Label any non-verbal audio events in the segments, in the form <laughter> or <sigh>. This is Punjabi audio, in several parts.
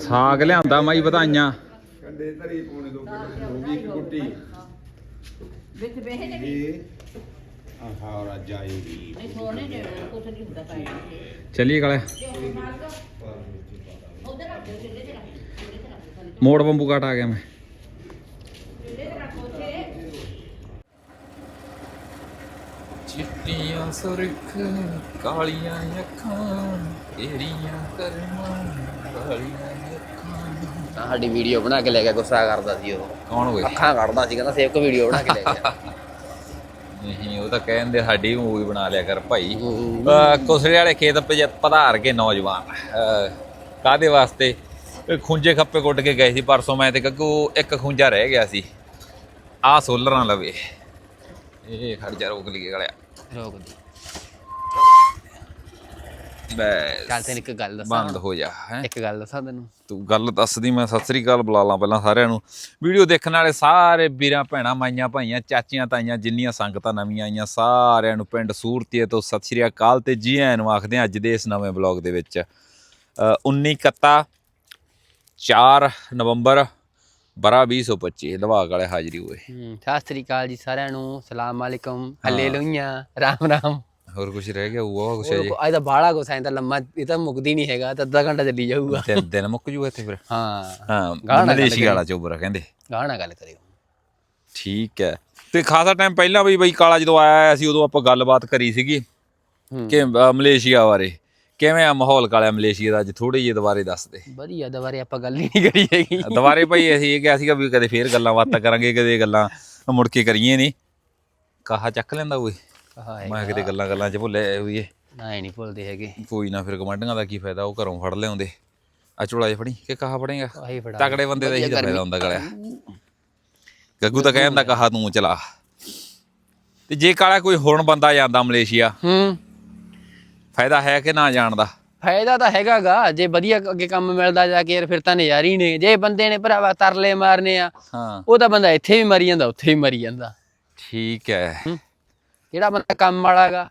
ਸਾਗ ਲਿਆਂਦਾ ਮਾਈ ਵਧਾਈਆਂ। ਕੰਡੇ ਧਰੀ ਪੌਣੇ ਦੋ ਕਿਲੋ ਹੋ ਗਈ ਇੱਕ ਗੁੱਟੀ ਵਿੱਚ ਬਹਿ ਜੇ ਵੀ। ਨਹੀਂ ਸੋਨੇ ਦੇ ਕੁਛ ਨਹੀਂ ਹੁੰਦਾ ਪਾਇਆ ਚੱਲੀਏ ਕਾਲੇ। ਉਧਰ ਰੱਖ ਦੇ ਚੁੱਲ੍ਹੇ ਤੇ ਰੱਖ ਦੇ, ਚੁੱਲ੍ਹੇ ਤੇ ਰੱਖ ਦੇ ਥੱਲੇ। ਮੋੜ ਬੰਬੂ ਕਾਟ ਆ ਗਿਆ ਮੈਂ। ਚੁੱਲ੍ਹੇ ਤੇ ਰੱਖ ਉੱਥੇ। ਚਿੱਟੀਆਂ ਸੁਰਖ ਕਾਲੀਆਂ ਅੱਖਾਂ ਤੇਰੀਆਂ ਕਰਮਾਂ। ਅੱਖਾਂ ਸਾਡੀ ਵੀਡੀਓ ਬਣਾ ਕੇ ਲੈ ਗਿਆ ਗੁੱਸਾ ਕਰਦਾ ਸੀ ਉਹ। ਕੌਣ ਹੋਏ ਅੱਖਾਂ ਕੱਢਦਾ ਸੀ ਕਹਿੰਦਾ ਸੇਵ ਕੋ ਵੀਡੀਓ ਬਣਾ ਕੇ ਲੈ ਗਿਆ। ਨਹੀਂ ਉਹ ਤਾਂ ਕਹਿੰਦੇ ਸਾਡੀ ਮੂਵੀ ਬਣਾ ਲਿਆ ਕਰ ਭਾਈ। ਕੁਸੜੇ ਵਾਲੇ ਖੇਤ ਪਧਾਰ ਕੇ ਨੌਜਵਾਨ। ਕਾਦੇ ਵਾਸਤੇ? ਖੁੰਝੇ ਖੱਪੇ ਕੁੱਟ ਕੇ ਗਏ ਸੀ ਪਰਸੋਂ ਮੈਂ ਤੇ ਗੱਗੂ ਇੱਕ ਖੁੰਝਾ ਰਹਿ ਗਿਆ ਸੀ। ਆ ਸੋਲਰਾਂ ਲਵੇ। ਇਹ ਖੜ ਜਾ ਰੋਕ ਲਈਏ ਗਲਿਆ। ਰੋਕ ਦੀ ਬਸ। ਚੱਲ ਤੈਨੂੰ ਇੱਕ ਗੱਲ ਦੱਸਾਂ ਬੰਦ ਹੋ ਜਾ ਹੈ। ਇੱਕ ਗੱਲ ਦੱਸਾਂ ਤੈਨੂੰ। ਤੂੰ ਗੱਲ ਦੱਸਦੀ ਮੈਂ ਸਤਿ ਸ੍ਰੀ ਅਕਾਲ ਬੁਲਾ ਲਾਂ ਪਹਿਲਾਂ ਸਾਰਿਆਂ ਨੂੰ। ਵੀਡੀਓ ਦੇਖਣ ਵਾਲੇ ਸਾਰੇ ਵੀਰਾਂ ਭੈਣਾਂ ਮਾਈਆਂ ਭਾਈਆਂ ਚਾਚੀਆਂ ਤਾਈਆਂ ਜਿੰਨੀਆਂ ਸੰਗਤਾਂ ਨਵੀਆਂ ਆਈਆਂ ਸਾਰਿਆਂ ਨੂੰ ਪਿੰਡ ਸੂਰਤੀਏ ਤੋਂ ਸਤਿ ਸ੍ਰੀ ਅਕਾਲ ਤੇ ਜੀ ਆਇਆਂ ਨੂੰ ਆਖਦੇ ਹਾਂ ਅੱਜ ਦੇ ਇਸ ਨਵੇਂ ਬਲੌਗ ਦੇ ਵਿੱਚ। ਅ, 19 ਕੱਤਾ 4 ਨਵੰਬਰ ਬਰਾ 2025 ਲਵਾਗ ਵਾਲੇ ਹਾਜ਼ਰੀ ਹੋਏ। ਸਤਿ ਸ੍ਰੀ ਅਕਾਲ ਜੀ ਸਾਰਿਆਂ ਨੂੰ ਸਲਾਮ ਅਲੈਕਮ ਹੱਲੇਲੂਇਆ ਰਾਮ ਰਾਮ। ਹੋਰ ਕੁਝ ਰਹਿ ਗਿਆ ਹੋਊਗਾ ਕੁਛ ਅਜੇ? ਅੱਜ ਤਾਂ ਬਾਹਲਾ ਗੁੱਸਾ ਆਇਆ ਤਾਂ ਲੰਮਾ ਇਹ ਤਾਂ ਮੁੱਕਦੀ ਨਹੀਂ ਹੈਗਾ ਤਾਂ ਅੱਧਾ ਘੰਟਾ ਚੱਲੀ ਜਾਊਗਾ। ਦਿਨ ਦਿਨ ਮੁੱਕ ਜੂਗਾ ਇੱਥੇ ਫਿਰ? ਹਾਂ। ਹਾਂ ਗਾਣਾ ਮਲੇਸ਼ੀ ਵਾਲਾ ਚੋਬਰਾ ਕਹਿੰਦੇ। ਗਾਣਾ ਗੱਲ ਕਰਿਓ। ਠੀਕ ਹੈ। ਤੇ ਖਾਸਾ ਟਾਈਮ ਪਹਿਲਾਂ ਵੀ ਬਈ ਕਾਲਾ ਜਦੋਂ ਆਇਆ ਸੀ ਉਦੋਂ ਆਪਾਂ ਗੱਲਬਾਤ ਕਰੀ ਸੀਗੀ। ਕਿ ਮਲੇਸ਼ੀਆ ਬਾਰੇ। ਕਿਵੇਂ ਆ ਮਾਹੌਲ ਕਾਲਾ ਮਲੇਸ਼ੀਆ ਦਾ ਅੱਜ ਥੋੜੀ ਜਿਹੀ ਦੁਬਾਰੇ ਦੱਸ ਦੇ। ਵਧੀਆ ਦੁਬਾਰੇ ਆਪਾਂ ਗੱਲ ਹੀ ਨਹੀਂ ਕਰੀ ਹੈਗੀ। ਦੁਬਾਰੇ ਭਾਈ ਅਸੀਂ ਇਹ ਕਿਹਾ ਸੀਗਾ ਵੀ ਕਦੇ ਫੇਰ ਗੱਲਾਂ ਬਾਤਾਂ ਕਰਾਂਗੇ ਕਦੇ ਗੱਲਾਂ ਮੁੜ ਕੇ ਕਰੀਏ ਨਹੀਂ ਕਹਾ ਚੱਕ ਲੈਂਦਾ ਓਏ ਕਹਾ ਮੈਂ ਕਿਤੇ ਗੱਲਾਂ ਗੱਲਾਂ 'ਚ ਭੁੱਲੇ ਹੋਈਏ। ਨਾ ਹੀ ਨਹੀਂ ਭੁੱਲਦੇ ਹੈਗੇ। ਕੋਈ ਨਾ ਫਿਰ ਗਵਾਂਢੀਆਂ ਦਾ ਕੀ ਫਾਇਦਾ? ਉਹ ਘਰੋਂ ਫੜ ਲਿਆਉਂਦੇ। ਆ ਝੋਲਾ ਜਿਹਾ ਫੜੀ ਕਿ ਕਹਾ ਫੜੇਗਾ? ਆਹੀ ਫੜਾ। ਤਕੜੇ ਬੰਦੇ ਦਾ ਤਾਂ ਫਾਇਦਾ ਹੁੰਦਾ ਗਲਿਆ। ਗੱਗੂ ਤਾਂ ਕਹਿੰਦਾ ਕਹਾ ਤੂੰ ਚਲਾ। ਤੇ ਜੇ ਕਾਲਾ ਕੋਈ ਹੁਣ ਬੰਦਾ ਜਾਂਦਾ ਮਲੇਸ਼ੀਆ ਹੂੰ। ਫਾਇਦਾ ਹੈ ਕਿ ਨਾ ਜਾਣਦਾ ਫਾਇਦਾ ਤਾਂ ਹੈਗਾਗਾ। ਜੇ ਵਧੀਆ ਅੱਗੇ ਕੰਮ ਮਿਲਦਾ ਜਾ ਕੇ ਯਾਰ ਫਿਰ ਤਾਂ ਨਜ਼ਾਰੀ ਹੀ ਨੇ। ਜੇ ਬੰਦੇ ਨੇ ਭਰਾਵਾ ਤਰਲੇ ਮਾਰਨੇ ਆ ਹਾਂ। ਉਹ ਤਾਂ ਬੰਦਾ ਇੱਥੇ ਵੀ ਮਰੀ ਜਾਂਦਾ ਉੱਥੇ ਵੀ ਮਰੀ ਜਾਂਦਾ। ਠੀਕ ਹੈ। ਜਿਹੜਾ ਬੰਦਾ ਕੰਮ ਵਾਲਾਗਾ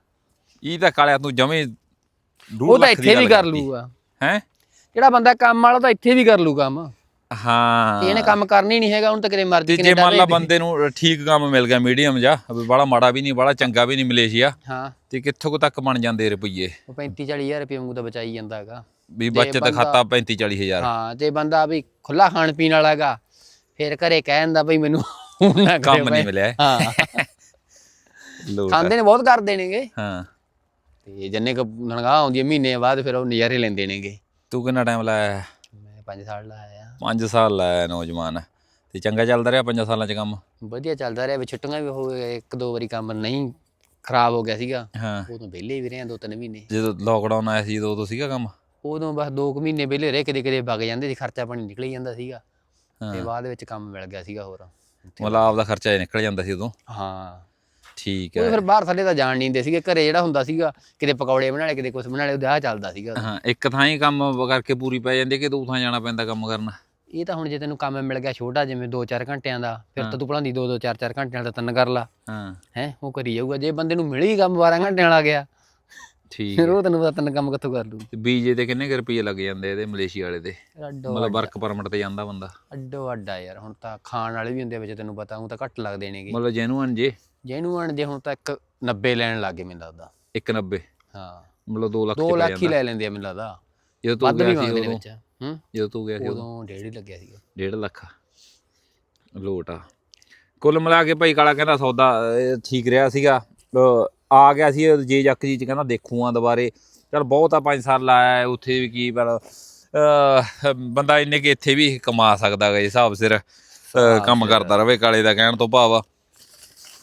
ਇਹ ਤਾਂ ਕਾਲਿਆ ਤੂੰ ਜਮੇ ਉਹ ਤਾਂ ਇੱਥੇ ਵੀ ਕਰ ਲੂਗਾ। ਹੈ? ਜਿਹੜਾ ਬੰਦਾ ਕੰਮ ਵਾਲਾ ਤਾਂ ਇੱਥੇ ਵੀ ਕਰ ਲੂ ਕੰਮ। ਹਾਂ। ਇਹਨੇ ਕੰਮ ਕਰਨੀ ਨਹੀਂ ਹੈਗਾ ਉਹਨੂੰ ਤਾਂ ਕਿਤੇ ਮਰਜ਼ੀ ਜੇ ਮੰਨ ਲਾ ਬੰਦੇ ਨੂੰ ਠੀਕ ਕੰਮ ਮਿਲ ਗਿਆ ਮੀਡੀਅਮ ਜਾ ਬੜਾ ਮਾੜਾ ਵੀ ਨਹੀਂ ਬੜਾ ਚੰਗਾ ਵੀ ਨਹੀਂ ਮਲੇਸ਼ੀਆ ਹਾਂ। ਤੇ ਕਿੱਥੋਂ ਤੱਕ ਬਣ ਜਾਂਦੇ ਰੁਪਈਏ? ਉਹ 35 40000 ਰੁਪਏ ਵਾਂਗੂ ਤਾਂ ਬਚਾਈ ਜਾਂਦਾ ਹੈਗਾ। ਵੀ ਬੱਚਤ ਖਾਤਾ 35 40 ਹਜ਼ਾਰ। ਹਾਂ ਤੇ ਬੰਦਾ ਵੀ ਖੁੱਲਾ ਖਾਣ ਪੀਣ ਵਾਲਾਗਾ ਫਿਰ ਘਰੇ ਕਹਿ ਦਿੰਦਾ ਬਈ ਮੈਨੂੰ ਕੰਮ ਨਹੀਂ। ਮਿਲਿਆ। ਹਾਂ। ਲੋਟ ਆ। ਖਾਂਦੇ ਨੇ ਬਹੁਤ ਕਰਦੇ ਨੇਗੇ। ਹਾਂ। ਤੇ ਜੰਨੇ ਕ ਨਣਗਾ ਆਉਂਦੀ ਹੈ ਮਹੀਨੇ ਬਾਅਦ ਫਿਰ ਉਹ ਨਜ਼ਾਰੇ ਲੈਂਦੇ ਨੇਗੇ। ਤੂੰ ਕਿੰਨਾ ਟਾਈਮ ਲਾਇਆ ਮੈਂ 5 ਸਾਲ ਲਾਇਆ 5 ਸਾਲ ਲਾਇਆ ਨੌਜਵਾਨ। ਤੇ ਚੰਗਾ ਚੱਲਦਾ ਰਿਹਾ 5 ਸਾਲਾਂ ਚ ਕੰਮ? ਵਧੀਆ ਚੱਲਦਾ ਰਿਹਾ ਵੀ ਛੁੱਟੀਆਂ ਵੀ ਹੋ ਗਏ ਇੱਕ ਦੋ ਵਾਰੀ ਕੰਮ ਨਹੀਂ ਖਰਾਬ ਹੋ ਗਿਆ ਸੀਗਾ। ਹਾਂ। ਉਦੋਂ ਵਿਹਲੇ ਵੀ ਰਹੇ ਦੋ ਤਿੰਨ ਮਹੀਨੇ। ਜਦੋਂ ਲੋਕਡਾਊਨ ਆਇਆ ਸੀ ਉਦੋਂ ਸੀਗਾ ਕੰਮ? ਉਦੋਂ ਬਸ 2 ਮਹੀਨੇ ਵਿਹਲੇ ਰਹੇ ਕਿਤੇ ਕਿਤੇ ਵਗ ਜਾਂਦੇ ਸੀ ਖਰਚਾ ਪਾਣੀ ਨਿਕਲ ਹੀ ਜਾਂਦਾ ਸੀਗਾ। ਤੇ ਬਾਅਦ ਵਿੱਚ ਕੰਮ ਮਿਲ ਗਿਆ ਸੀਗਾ ਹੋਰ। ਮਤਲਬ ਆਪਦਾ ਖਰਚਾ ਹੀ ਨਿਕਲ ਜਾਂਦਾ ਸੀ ਉਦੋਂ? ਹਾਂ। ਠੀਕ ਉਹ ਹੈ। ਫਿਰ ਬਾਹਰ ਥੱਲੇ ਤਾਂ ਜਾਣ ਨਹੀਂ ਦਿੰਦੇ ਸੀਗੇ ਘਰੇ ਜਿਹੜਾ ਹੁੰਦਾ ਸੀਗਾ ਕਿਤੇ ਪਕੌੜੇ ਬਣਾ ਲਏ ਕਿਤੇ ਕੁਝ ਬਣਾ ਲਏ ਉਹਦਾ ਚੱਲਦਾ ਸੀਗਾ। ਹਾਂ ਇੱਕ ਥਾਂ ਹੀ ਕੰਮ ਕਰਕੇ ਪੂਰੀ ਪੈ ਜਾਂਦੀ ਕਿ ਦੋ ਥਾਂ ਜਾਣਾ ਪੈਂਦਾ ਕੰਮ ਕਰਨ? ਇਹ ਤਾਂ ਹੁਣ ਜੇ ਤੈਨੂੰ ਕੰਮ ਮਿਲ ਗਿਆ ਛੋਟਾ ਜਿਵੇਂ 2-4 ਘੰਟਿਆਂ ਦਾ ਫਿਰ ਤਾਂ ਤੂੰ ਭਲਾਂਦੀ 2-2 4-4 ਘੰਟਿਆਂ ਦਾ ਤਿੰਨ ਕਰ ਲਾ। ਹਾਂ। ਹੈ ਉਹ ਕਰੀ ਜਾਊਗਾ ਜੇ ਬੰਦੇ ਨੂੰ ਮਿਲ ਹੀ ਕੰਮ 12 ਘੰਟਿਆਂ ਵਾਲਾ ਗਿਆ ਠੀਕ ਫਿਰ ਉਹ ਤੈਨੂੰ ਪਤਾ ਤਿੰਨ ਕੰਮ ਕਿੱਥੋਂ ਕਰ ਲੂ ਤੇ ਵੀਜ਼ੇ ਤੇ ਕਿੰਨੇ ਕੁ ਰੁਪਏ ਲੱਗ ਜਾਂਦੇ ਇਹਦੇ ਮਲੇਸ਼ੀਆ ਵਾਲੇ ਦੇ? ਅੱਡੋ ਮਤਲਬ ਵਰਕ ਪਰਮਿਟ ਤੇ ਜਾਂਦਾ ਬੰਦਾ। ਅੱਡੋ ਅੱਡਾ ਯਾਰ ਹੁਣ ਤਾਂ ਖਾਣ ਵਾਲੇ ਵੀ ਹੁੰਦੇ ਵਿੱਚ ਤੈਨੂੰ ਪਤਾ ਉਹ ਤਾਂ ਘੱਟ ਲੱਗਦੇ ਨੇਗੇ। ਮਤਲਬ ਜੈਨੂਅਨ ਜੇ। ਜਿਹਨੂੰ ਆਣ ਜੇ ਹੁਣ ਤਾਂ ਇੱਕ 90 ਲੈਣ ਲੱਗੇ ਮੈਨੂੰ ਲੱਗਦਾ। 190 ਹਾਂ। ਮਤਲਬ 2 ਲੱਖ 2 ਚ ਪੈ ਲੱਖ ਹੀ ਲੈ ਲੈਂਦੇ ਆ ਮੈਨੂੰ ਲੱਗਦਾ। ਜਦੋਂ ਤੂੰ ਗਿਆ ਸੀ ਉਦੋਂ? ਹੂੰ? ਜਦੋਂ ਤੂੰ ਗਿਆ ਸੀ ਉਦੋਂ? ਡੇਢ ਹੀ ਲੱਗਿਆ ਸੀਗਾ। 1.5 ਲੱਖ ਲੋਟ ਆ। ਕੁੱਲ ਮਿਲਾ ਕੇ ਭਾਈ ਕਾਲਾ ਕਹਿੰਦਾ ਸੌਦਾ ਠੀਕ ਰਿਹਾ ਸੀਗਾ। ਆ ਗਿਆ ਸੀ ਜੇ ਜੱਕ ਜੀ ਚ ਕਹਿੰਦਾ ਦੇਖੂਆਂ ਦੁਬਾਰੇ। ਚਲ ਬਹੁਤ ਆ 5 ਸਾਲ ਲਾਇਆ ਉੱਥੇ ਵੀ ਕੀ ਪਰ ਬੰਦਾ ਇੰਨੇ ਕਿ ਇੱਥੇ ਵੀ ਕਮਾ ਸਕਦਾ ਗਾ ਹਿਸਾਬ ਸਿਰ ਕੰਮ ਕਰਦਾ ਰਵੇ ਕਾਲੇ ਦਾ ਕਹਿਣ ਤੋਂ ਭਾਵ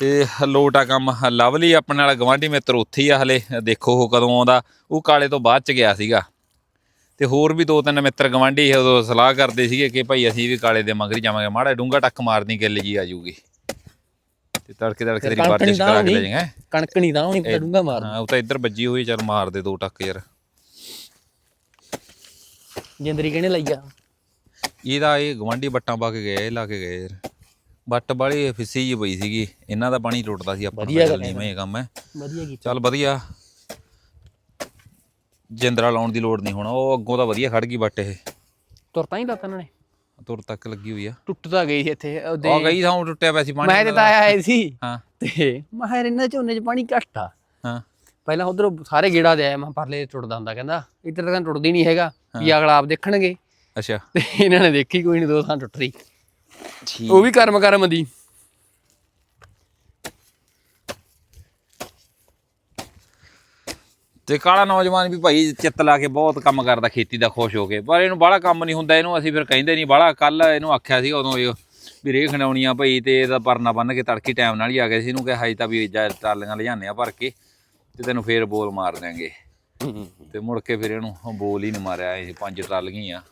ਆ ਤੇ ਲੋਟ ਆ ਕੰਮ ਲਵਲੀ ਆਪਣੇ ਨਾਲ ਗਵਾਂਢੀ ਮਿੱਤਰ ਉੱਥੇ ਹੀ ਆ ਹਲੇ। ਦੇਖੋ ਉਹ ਕਦੋਂ ਆਉਂਦਾ। ਉਹ ਕਾਲੇ ਤੋਂ ਬਾਅਦ ਚ ਗਿਆ ਸੀਗਾ। ਤੇ ਹੋਰ ਵੀ ਦੋ ਤਿੰਨ ਮਿੱਤਰ ਗਵਾਂਢੀ ਉਦੋਂ ਸਲਾਹ ਕਰਦੇ ਸੀਗੇ ਕਿ ਭਾਈ ਅਸੀਂ ਵੀ ਕਾਲੇ ਦੇ ਮਗਰ ਜਾਵਾਂਗੇ। ਮਾੜਾ ਡੂੰਗਾ ਟੱਕ ਮਾਰਨੀ ਗਿੱਲ ਜੀ ਆ ਜੂਗੀ। ਤੇ ਤੜਕੇ ਤੜਕੇ ਤੇਰੀ ਨਹੀਂ ਕਰਾ ਕੇ ਲੈ ਜਾਏਗਾ। ਕਣਕ ਨਹੀਂ ਤਾਂ ਹੁਣੀ ਡੂੰਗਾ ਮਾਰ ਹਾਂ ਉਹ ਤਾਂ ਇੱਧਰ ਵੱਜੀ ਹੋਈ ਚੱਲ ਮਾਰ ਦੇ ਦੋ ਟੱਕ ਯਾਰ। ਜਿੰਦਰੀ ਕਿਹਨੇ ਲਈਆ ਇਹਦਾ ਇਹ ਗਵਾਂਢੀ ਬੱਟਾਂ ਪਾ ਕੇ ਗਏ ਲਾ ਕੇ ਗਏ ਯਾਰ। ਬੱਟ ਬਾਲੀ ਫਿੱਸੀ ਜੀ ਪਈ ਸੀਗੀ। ਇਹਨਾਂ ਦਾ ਪਾਣੀ ਟੁੱਟਦਾ ਸੀ ਆਪਾਂ ਵਧੀਆ ਗੱਲ ਨਹੀਂ ਮੈਂ ਇਹ ਕੰਮ ਹੈ। ਵਧੀਆ ਕੀਤਾ। ਚੱਲ ਵਧੀਆ। ਜਿੰਦਰਾ ਲਾਉਣ ਦੀ ਲੋੜ ਨਹੀਂ ਹੁਣ ਉਹ ਅੱਗੋਂ ਤਾਂ ਵਧੀਆ ਖੜ ਗਈ ਬੱਟ ਇਹ। ਤੁਰ ਤਾਂ ਹੀ ਲਾਤਾ ਇਹਨਾਂ ਨੇ। ਤੁਰ ਤੱਕ ਲੱਗੀ ਹੋਈ ਆ। ਟੁੱਟ ਤਾਂ ਗਈ ਸੀ ਇੱਥੇ। ਉਹਦੇ ਉਹ ਗਈ ਥਾਂ ਟੁੱਟਿਆ ਪਿਆ ਸੀ ਪਾਣੀ ਮੈਂ ਤੇ ਤਾਂ ਆਇਆ ਸੀ। ਹਾਂ। ਤੇ ਮੈਂ ਕਿਹਾ ਇਹਨਾਂ ਝੋਨੇ 'ਚ ਪਾਣੀ ਘੱਟ ਆ। ਹਾਂ। ਪਹਿਲਾਂ ਉਧਰ ਸਾਰੇ ਗੇੜਾ ਦੇ ਆਇਆ ਮੈਂ ਪਰਲੇ ਟੁੱਟਦਾ ਹੁੰਦਾ ਕਹਿੰਦਾ। ਇੱਧਰ ਤਾਂ ਟੁੱਟਦੀ ਨਹੀਂ ਹੈਗਾ ਵੀ ਅਗਲਾ ਆਪ ਦੇਖਣਗੇ। ਅੱਛਾ। ਤੇ ਇਹਨਾਂ ਨੇ ਦੇਖੀ ਕੋਈ ਨਹੀਂ ਦੋ ਥਾਂ ਟੁੱਟ ਰਹੀ। ਠੀਕ। ਉਹ ਵੀ ਕਰਮ ਕਰਮ ਦੀ। ਤੇ ਕਾਲਾ ਨੌਜਵਾਨ ਵੀ ਭਾਈ ਚਿੱਤ ਲਾ ਕੇ ਬਹੁਤ ਕੰਮ ਕਰਦਾ ਖੇਤੀ ਦਾ ਖੁਸ਼ ਹੋ ਕੇ। ਪਰ ਇਹਨੂੰ ਬਾਹਲਾ ਕੰਮ ਨਹੀਂ ਹੁੰਦਾ ਇਹਨੂੰ ਅਸੀਂ ਫਿਰ ਕਹਿੰਦੇ ਨਹੀਂ। ਬਾਹਲਾ ਕੱਲ ਇਹਨੂੰ ਆਖਿਆ ਸੀ ਉਦੋਂ ਇਹ ਵੀ ਰੇਹ ਖਣਾਉਣੀ ਆ ਭਾਈ ਤੇ ਇਹਦਾ ਪਰਨਾ ਬੰਨ ਕੇ ਤੜਕੀ ਟਾਈਮ ਨਾਲ ਹੀ ਆ ਗਏ ਸੀ। ਇਹਨੂੰ ਕਿਹਾ ਹਾਈ ਤਾਂ ਵੀ ਜਾ ਟਰਾਲੀਆਂ ਲਿਜਾਨੇ ਆ ਭਰ ਕੇ ਤੇ ਤੈਨੂੰ ਫੇਰ ਬੋਲ ਮਾਰ ਦਿਆਂਗੇ। ਤੇ ਮੁੜ ਕੇ ਫਿਰ ਇਹਨੂੰ ਬੋਲ ਹੀ ਨਹੀਂ ਮਾਰਿਆ ਇਹ ਪੰਜ ਟਰਾਲੀਆਂ ਆ।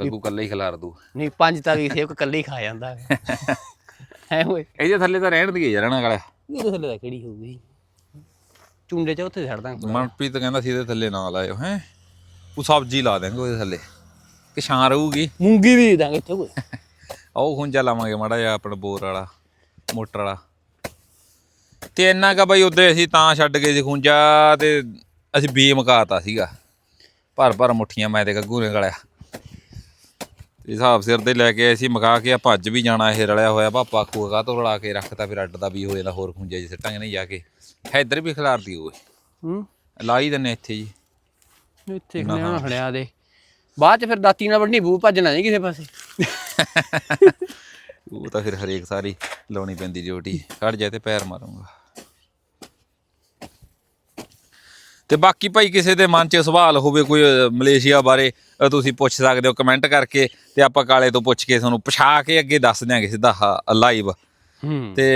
ਗੱਗੂ ਕੱਲਾ ਹੀ ਖਿਲਾਰ ਦੂ। ਨਹੀਂ ਪੰਜ ਤਾਂ ਵੀ ਸੇਵ ਕੱਲੇ ਹੀ ਖਾ ਜਾਂਦਾ ਹੈ। <laughs> ਓਏ। ਇਹਦੇ ਥੱਲੇ ਤਾਂ ਰਹਿਣ ਦੀ ਜਰਣਾ ਕਾਲਾ। ਇਹਦੇ ਥੱਲੇ ਤਾਂ ਕਿਹੜੀ ਹੋਊਗੀ? ਚੁੰਡੇ ਚ ਉੱਥੇ ਛੱਡ ਦਾਂਗੇ। ਮਨਪ੍ਰੀਤ ਕਹਿੰਦਾ ਸੀ ਇਹਦੇ ਥੱਲੇ ਨਾ ਲਾਇਓ ਹੈ। ਉਹ ਸਬਜ਼ੀ ਲਾ ਦੇਂਗੇ ਉਹਦੇ ਥੱਲੇ। ਕਿ ਛਾਂ ਰਹੂਗੀ। ਮੂੰਗੀ ਵੀ ਦਾਂਗੇ ਇੱਥੇ ਓਏ। <laughs> ਉਹ ਖੁੰਝਾ ਲਾਵਾਂਗੇ ਮਾੜਾ ਜਿਹਾ ਆਪਣਾ ਬੋਰ ਵਾਲਾ ਮੋਟਰ ਵਾਲਾ। ਤੇ ਇੰਨਾ ਕਾ ਬਈ ਉੱਦੇ ਅਸੀਂ ਤਾਂ ਛੱਡ ਗਏ ਸੀ ਖੁੰਝਾ ਤੇ ਅਸੀਂ ਬੀ ਮਕਾਤਾ ਸੀਗਾ। ਭਰ ਭਰ ਮੁੱਠੀਆਂ ਮੈਂ ਤੇ ਗੱਗੂ ਨੇ ਗਲਿਆ ਹਿਸਾਬ ਸਿਰ ਦੇ ਲੈ ਕੇ ਆਏ ਸੀ ਮਕਾ ਕੇ ਆ ਭੱਜ ਵੀ ਜਾਣਾ ਇਹ ਰਲਿਆ ਹੋਇਆ ਪਾਪਾ ਖੂਗਾ ਤੋਂ ਰਲਾ ਕੇ ਰੱਖਤਾ ਫਿਰ ਅੱਡ ਦਾ ਵੀ ਹੋ ਜਾਂਦਾ ਹੋਰ ਖੁੰਝੇ ਜਿ ਸਿੱਟਾਂਗੇ ਨਹੀਂ ਜਾ ਕੇ। ਇੱਧਰ ਵੀ ਖਿਲਾਰਦੀ ਓਏ। ਹੂੰ? ਲਾਈ ਦਿੰਨੇ ਇੱਥੇ ਜੀ। ਇੱਥੇ ਖੜਿਆ ਨਾ। ਖੜਿਆ ਦੇ। ਬਾਅਦ ਚ ਫਿਰ ਦਾਤੀ ਨਾਲ ਵੱਢਣੀ ਬੂ ਭੱਜਣਾ ਨਹੀਂ ਕਿਸੇ ਪਾਸੇ। ਉਹ ਤਾਂ ਫਿਰ ਹਰੇਕ ਸਾਰੀ ਲਾਉਣੀ ਪੈਂਦੀ ਡਿਊਟੀ। ਖੜ ਜਾਏ ਤੇ ਪੈਰ ਮਾਰੂੰਗਾ। ਤੇ ਬਾਕੀ ਭਾਈ ਕਿਸੇ ਦੇ ਮਨ 'ਚ ਸਵਾਲ ਹੋਵੇ ਕੋਈ ਮਲੇਸ਼ੀਆ ਬਾਰੇ ਤੁਸੀਂ ਪੁੱਛ ਸਕਦੇ ਹੋ ਕਮੈਂਟ ਕਰਕੇ ਤੇ ਆਪਾਂ ਕਾਲੇ ਤੋਂ ਪੁੱਛ ਕੇ ਤੁਹਾਨੂੰ ਪਛਾ ਕੇ ਅੱਗੇ ਦੱਸ ਦਿਆਂਗੇ ਸਿੱਧਾ ਲਾਈਵ ਤੇ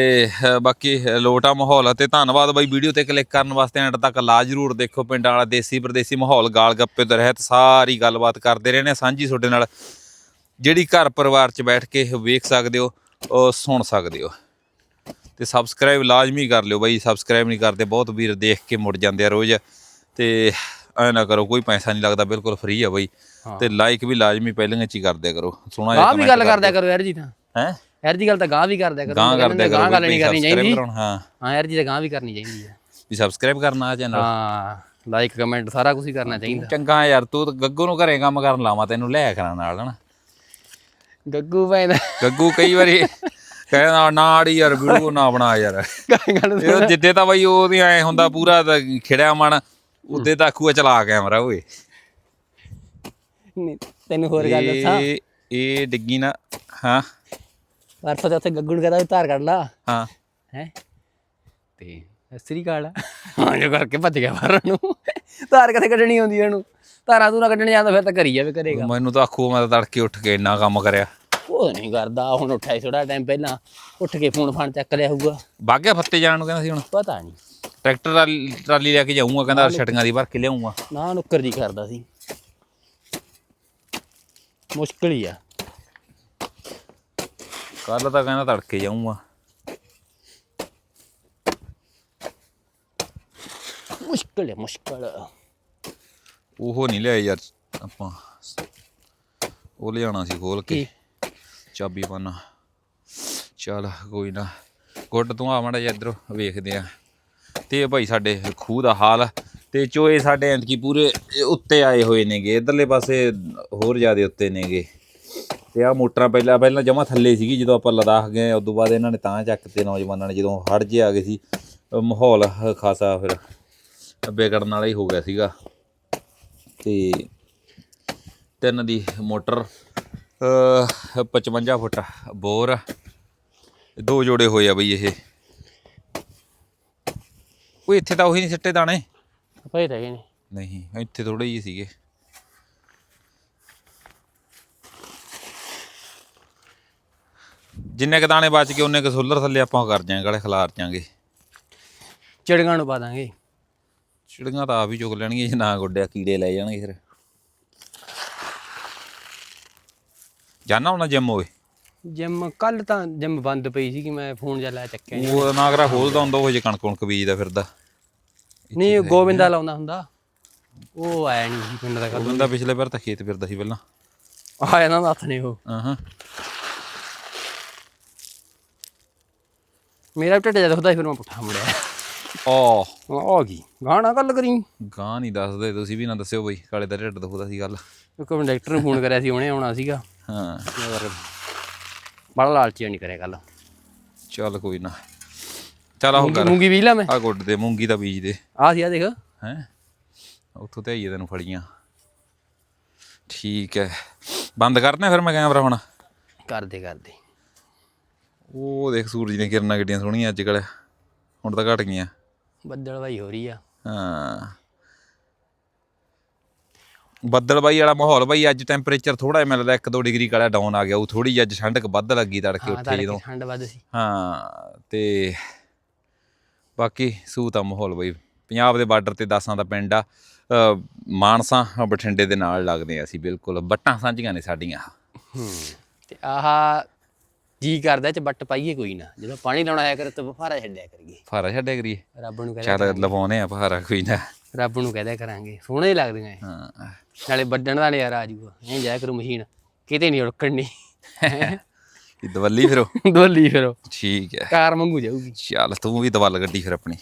ਬਾਕੀ ਲੋਟਾ ਮਾਹੌਲ ਤੇ ਧੰਨਵਾਦ ਬਾਈ ਵੀਡੀਓ ਤੇ ਕਲਿੱਕ ਕਰਨ ਵਾਸਤੇ ਐਂਡ ਤੱਕ ਲਾ ਜਰੂਰ ਦੇਖੋ ਪਿੰਡਾਂ ਵਾਲਾ ਦੇਸੀ ਪ੍ਰਦੇਸੀ ਮਾਹੌਲ ਗਾਲ ਗੱਪੇ ਤੋਂ ਰਹਿਤ ਸਾਰੀ ਗੱਲਬਾਤ ਕਰਦੇ ਰਹੇ ਨੇ ਸਾਂਝੀ ਤੁਹਾਡੇ ਨਾਲ। ਜਿਹੜੀ ਘਰ ਪਰਿਵਾਰ 'ਚ ਬੈਠ ਕੇ ਵੇਖ ਸਕਦੇ ਹੋ ਉਹ ਸੁਣ ਸਕਦੇ ਹੋ। ਤੇ ਸਬਸਕ੍ਰਾਈਬ ਲਾਜ਼ਮੀ ਕਰ ਲਿਓ ਬਾਈ ਸਬਸਕ੍ਰਾਈਬ ਨਹੀਂ ਕਰਦੇ ਬਹੁਤ ਵੀਰ ਦੇਖ ਕੇ ਮੁੜ ਜਾਂਦੇ ਆ ਰੋਜ਼। ਤੇ ਐ ਨਾ ਕਰੋ ਕੋਈ ਪੈਸਾ ਨਹੀਂ ਲੱਗਦਾ ਬਿਲਕੁਲ ਫ੍ਰੀ ਆ ਬਾਈ। ਤੇ ਲਾਈਕ ਵੀ ਲਾਜ਼ਮੀ ਪਹਿਲਾਂ ਚ ਹੀ ਕਰ। ਦਿਆ ਕਰੋ ਸੋਹਣਾ ਵੀ ਗੱਲ ਕਰਦਿਆ ਕਰੋ। ਯਾਰ ਜੀ ਤਾਂ। ਹੈ? ਯਾਰ ਜੀ ਗੱਲ ਤਾਂ ਗਾਂ ਵੀ ਕਰਦਿਆ ਕਰੋ। ਗਾਂ ਕਰਦੇ ਕਰੋ ਗਾਂ ਗੱਲ ਨਹੀਂ ਕਰਨੀ ਚਾਹੀਦੀ। ਹਾਂ। ਹਾਂ ਯਾਰ ਜੀ ਤਾਂ ਗਾਂ ਵੀ ਕਰਨੀ ਚਾਹੀਦੀ ਹੈ ਵੀ ਸਬਸਕ੍ਰਾਈਬ ਕਰਨਾ ਆ ਚੈਨਲ ਹਾਂ ਲਾਈਕ ਕਮੈਂਟ ਸਾਰਾ ਕੁਝ ਹੀ ਕਰਨਾ ਚਾਹੀਦਾ। ਚੰਗਾ ਯਾਰ ਤੂੰ ਤਾਂ ਗੱਗੂ ਨੂੰ ਘਰੇ ਕੰਮ ਕਰਨ ਲਾਵਾਂ ਤੈਨੂੰ ਲੈ ਕਰਾਂ ਨਾਲ ਹਨਾ। ਗੱਗੂ ਭਾਈ ਦਾ ਗੱਗੂ ਕਈ ਵਾਰੀ ਕਹਿੰਦਾ ਨਾ ਆੜੀ ਯਾਰ ਵੀਡੀਓ ਨਾ ਬਣਾ ਯਾਰ। ਜਿੱਦੇ ਤਾਂ ਬਈ ਉਹਦੀ ਐ ਹੁੰਦਾ ਪੂਰਾ ਖਿੜਿਆ ਮਨ। ਉਦੇ ਤਾਂ ਆਖੂਆ ਚਲਾ ਕੈਮਰਾ ਓਏ। ਨਹੀਂ, ਤੈਨੂੰ ਹੋਰ ਗੱਲ ਦੱਸਾਂ। ਇਹ ਇਹ ਡਿੱਗੀ ਨਾ ਹਾਂ। ਪਰਸੋਂ ਤੇ ਉੱਥੇ ਗੱਗੂ ਨੂੰ ਕਹਿੰਦਾ ਵੀ ਧਾਰ ਕੱਢ ਲਾ। ਹਾਂ। ਹੈ? ਤੇ ਅਸਰੀ ਕਾਲ ਹਾਂ ਜੋ ਕਰਕੇ ਭੱਜ ਗਿਆ ਬਾਹਰ ਨੂੰ। ਧਾਰ ਕਿੱਥੇ ਕੱਢਣੀ ਆਉਂਦੀ ਇਹਨੂੰ? ਧਾਰਾਂ ਤੂੰ ਨਾ ਕੱਢਣ ਜਾਂਦਾ ਫਿਰ ਤਾਂ ਕਰੀ ਜਾਵੇ ਕਰੇਗਾ ਮੈਨੂੰ ਤਾਂ ਆਖੂ ਮੈਂ ਤਾਂ ਤੜਕੇ ਉੱਠ ਕੇ ਇੰਨਾ ਕੰਮ ਕਰਿਆ। ਉਹ ਨਹੀਂ ਕਰਦਾ ਹੁਣ ਉੱਠਿਆ ਥੋੜਾ ਟਾਈਮ ਪਹਿਲਾਂ। ਉੱਠ ਕੇ ਫੋਨ ਫਾਨ ਚੱਕ ਲਿਆ ਹੋਊਗਾ। ਬਾਗਿਆ ਫੱਤੇ ਜਾਣ ਨੂੰ ਕਹਿੰਦਾ ਸੀ ਹੁਣ। ਪਤਾ ਨਹੀਂ। ਟਰੈਕਟਰ ਟਰਾਲੀ ਟਰਾਲੀ ਲੈ ਕੇ ਜਾਊਂਗਾ ਕਹਿੰਦਾ ਛਟੀਆਂ ਦੀ ਭਰ ਕੇ ਲਿਆਉਂਗਾ ਨਾ ਨੁੱਕਰ ਜੀ ਕਰਦਾ ਸੀ। ਮੁਸ਼ਕਲ ਹੀ ਆ। ਕੱਲ ਤਾਂ ਕਹਿੰਦਾ ਤੜਕੇ ਜਾਊਂਗਾ। ਮੁਸ਼ਕਲ ਹੈ ਮੁਸ਼ਕਲ। ਉਹ ਨਹੀਂ ਲਿਆ ਯਾਰ ਆਪਾਂ। ਉਹ ਲਿਆਣਾ ਸੀ ਖੋਲ ਕੇ। ਚਾਬੀ ਪਾਣਾ ਚੱਲ ਕੋਈ ਨਾ ਗੁੱਡ ਤੂੰ ਆ ਮਾੜਾ ਜਿਹਾ ਇੱਧਰੋਂ ਵੇਖਦੇ ਆ। ਤੇ ਇਹ ਭਾਈ ਸਾਡੇ ਖੂਹ ਦਾ ਹਾਲ ਤੇ ਚੋਏ ਸਾਡੇ ਐਂਤਕੀ ਪੂਰੇ ਉੱਤੇ ਆਏ ਹੋਏ ਨੇਗੇ, ਇਧਰਲੇ ਪਾਸੇ ਹੋਰ ਜ਼ਿਆਦਾ ਉੱਤੇ ਨੇਗੇ। ਤੇ ਆ ਮੋਟਰਾਂ ਪਹਿਲਾਂ ਪਹਿਲਾਂ ਜਮਾ ਥੱਲੇ ਸੀਗੀ, ਜਦੋਂ ਆਪਾਂ ਲਦਾਖ ਗਏ ਉਸ ਤੋਂ ਬਾਅਦ ਇਹਨਾਂ ਨੇ ਤਾਂ ਚੱਕ ਤੇ ਨੌਜਵਾਨਾਂ ਨੇ ਜਦੋਂ ਹੜ ਜੇ ਆ ਗਏ ਸੀ ਮਾਹੌਲ ਖਾਸਾ ਫਿਰ ਵਿਗੜਨ ਵਾਲਾ ਹੀ ਹੋ ਗਿਆ ਸੀਗਾ। ਤੇ ਤਿੰਨ ਦੀ ਮੋਟਰ ਅ 55 ਫੁੱਟ ਬੋਰ ਦੋ ਜੋੜੇ ਹੋਏ ਆ ਬਈ ਇਹ। ਕੋਈ ਇੱਥੇ ਤਾਂ ਉਹੀ ਨਹੀਂ ਸਿੱਟੇ ਦਾਣੇ। ਪਏ ਤਾਂ ਗਏ ਨੇ ਨਹੀਂ ਇੱਥੇ ਥੋੜੇ ਜਿਹੇ ਸੀਗੇ। ਜਿੰਨੇ ਕ ਦਾਣੇ ਬਚ ਗਏ ਉਹਨੇ ਕ ਸੋਲਰ ਥੱਲੇ ਆਪਾਂ ਉਹ ਕਰ ਜਾਾਂਗੇ ਗਲੇ ਖਿਲਾਰ ਜਾਾਂਗੇ ਚਿੜਗਾਂ ਨੂੰ ਪਾ ਦਾਂਗੇ। ਚਿੜੀਆਂ ਤਾਂ ਆਪ ਹੀ ਚੁਗ ਲੈਣਗੀਆਂ ਜੇ ਨਾ ਗੁੱਡਿਆ ਕੀੜੇ ਲੈ ਜਾਣਗੇ ਫਿਰ। ਜਾਣਾ ਹੁਣ ਜਿੰਮ ਹੋਏ ਜਿਮ ਕੱਲ ਤਾਂ ਜਿਮ ਬੰਦ ਪਈ ਸੀ ਕਿ ਮੈਂ ਫੋਨ ਜਾ ਲੈ ਚੱਕਿਆ ਨੀ। ਉਹ ਨਾਗਰਾ ਖੋਲਦਾ ਹੁੰਦਾ ਉਹ ਜੇ ਕਣਕ ਕਣਕ ਬੀਜਦਾ ਫਿਰਦਾ। ਨਹੀਂ ਗੋਬਿੰਦਾ ਲਾਉਂਦਾ ਹੁੰਦਾ। ਉਹ ਆਇਆ ਨਹੀਂ ਸੀ ਪਿੰਡ ਦਾ ਕੱਲ ਬੰਦਾ ਪਿਛਲੇ ਵਾਰ ਤਾਂ ਖੇਤ ਫਿਰਦਾ ਸੀ ਪਹਿਲਾਂ। ਆਇਆ ਨਾ ਹੱਥ ਨੇ ਉਹ। ਹਾਂ ਮੇਰਾ ਢਿੱਡ ਜਿਹਾ ਦੁਖਦਾ ਸੀ ਫਿਰ ਮੈਂ ਪੁੱਠਾ ਮੁੜਿਆ। ਓ ਆ ਗਈ ਗਾਣਾ ਗੱਲ ਕਰੀ। ਗਾਂ ਨਹੀਂ ਦੱਸਦੇ ਤੁਸੀਂ ਵੀ ਨਾ ਦੱਸਿਓ ਬਈ ਕਾਲੇ ਦਾ ਢਿੱਡ ਦੁਖਦਾ ਸੀ ਗੱਲ ਇੱਕ ਕੰਡਕਟਰ ਨੂੰ ਫੋਨ ਕਰਿਆ ਸੀ ਉਹਨੇ ਆਉਣਾ ਸੀਗਾ। ਹਾਂ। ਬੜਾ ਲਾਲਚੀ ਨਹੀਂ ਕਰਿਆ ਗੱਲ। ਚੱਲ ਕੋਈ ਨਾ। ਚੱਲ ਆਹੋ ਕਰ ਮੂੰਗੀ ਬੀਜ ਲਾ ਮੈਂ। ਆ ਗੁੱਡ ਦੇ ਮੂੰਗੀ ਦਾ ਬੀਜ ਦੇ। ਆ ਸੀ ਆ ਦੇਖ। ਹੈ? ਉੱਥੋਂ ਤੇ ਆਈਏ ਤੈਨੂੰ ਫੜੀਆਂ। ਠੀਕ ਹੈ ਬੰਦ ਕਰਨਾ ਫਿਰ ਮੈਂ ਕੈਮਰਾ ਹੁਣ। ਕਰਦੇ ਕਰਦੇ। ਉਹ ਦੇਖ ਸੂਰਜ ਦੀਆਂ ਕਿਰਨਾਂ ਕਿੱਡੀਆਂ ਸੋਹਣੀਆਂ ਅੱਜ ਕੱਲ ਹੁਣ ਤਾਂ ਘਟ ਗਈਆਂ। ਬੱਦਲਵਾਈ ਹੋ ਰਹੀ ਆ। ਹਾਂ। ਬੱਦਲ ਬਾਈ ਵਾਲਾ ਮਾਹੌਲ ਬਾਈ ਅੱਜ ਟੈਂਪਰੇਚਰ ਥੋੜਾ ਜਿਹਾ ਮਿਲਦਾ 1-2 ਡਿਗਰੀ ਕਾਲਾ ਡਾਊਨ ਆ ਗਿਆ ਉਹ ਥੋੜੀ ਜਿਹੀ ਅੱਜ ਠੰਡਕ ਵੱਧ ਲੱਗੀ ਤੜਕੇ ਉੱਠੇ ਜਦੋਂ। ਠੰਡ ਵੱਧ ਸੀ। ਹਾਂ ਤੇ ਬਾਕੀ ਸੂਤ ਆ ਮਾਹੌਲ ਬਈ। ਪੰਜਾਬ ਦੇ ਬਾਰਡਰ ਤੇ ਦਾਸਾਂ ਦਾ ਪਿੰਡ ਆ। ਮਾਨਸਾ ਬਠਿੰਡੇ ਦੇ ਨਾਲ ਲੱਗਦੇ ਆ ਅਸੀਂ ਬਿਲਕੁਲ। ਬੱਟਾਂ ਸਾਂਝੀਆਂ ਨੇ ਸਾਡੀਆਂ। ਹੂੰ ਤੇ ਆਹ ਜੀ ਕਰਦਾ ਚ ਬੱਟ ਪਾਈਏ ਕੋਈ ਨਾ। ਜਦੋਂ ਪਾਣੀ ਲਾਉਣਾ ਆਇਆ ਕਰ ਤਾਂ ਫਾਰਾ ਛੱਡਿਆ ਕਰੀਏ। ਫਾਰਾ ਛੱਡਿਆ ਕਰੀਏ? ਰੱਬ ਨੂੰ ਕਹਦਾ ਚੱਲ ਲਵਾਉਨੇ ਆ ਫਾਰਾ ਕੋਈ ਨਾ। ਰੱਬ ਨੂੰ ਕਹਦਾ ਕਰਾਂਗੇ। ਸੋਹਣੇ ਹੀ ਲੱਗਦੀਆਂ ਇਹ। ਹਾਂ। ਨਾਲੇ ਵੱਡਣ ਦਾ ਨਜ਼ਾਰਾ ਆ ਜੂਗਾ। ਐਂ ਜਾਇਆ ਕਰੂ ਮਸ਼ੀਨ। ਕਿਤੇ ਨਹੀਂ ਉੜਕਣੀ ਇਹ ਦਵੱਲੀ ਫਿਰੋ ਦੋਲੀ ਫਿਰ ਠੀਕ ਹੈ। ਕਾਰ ਮੰਗੂ ਜਾਊਗੀ। ਚੱਲ ਤੂੰ ਵੀ ਦਵਲ ਗੱਡੀ ਫਿਰ ਆਪਣੀ।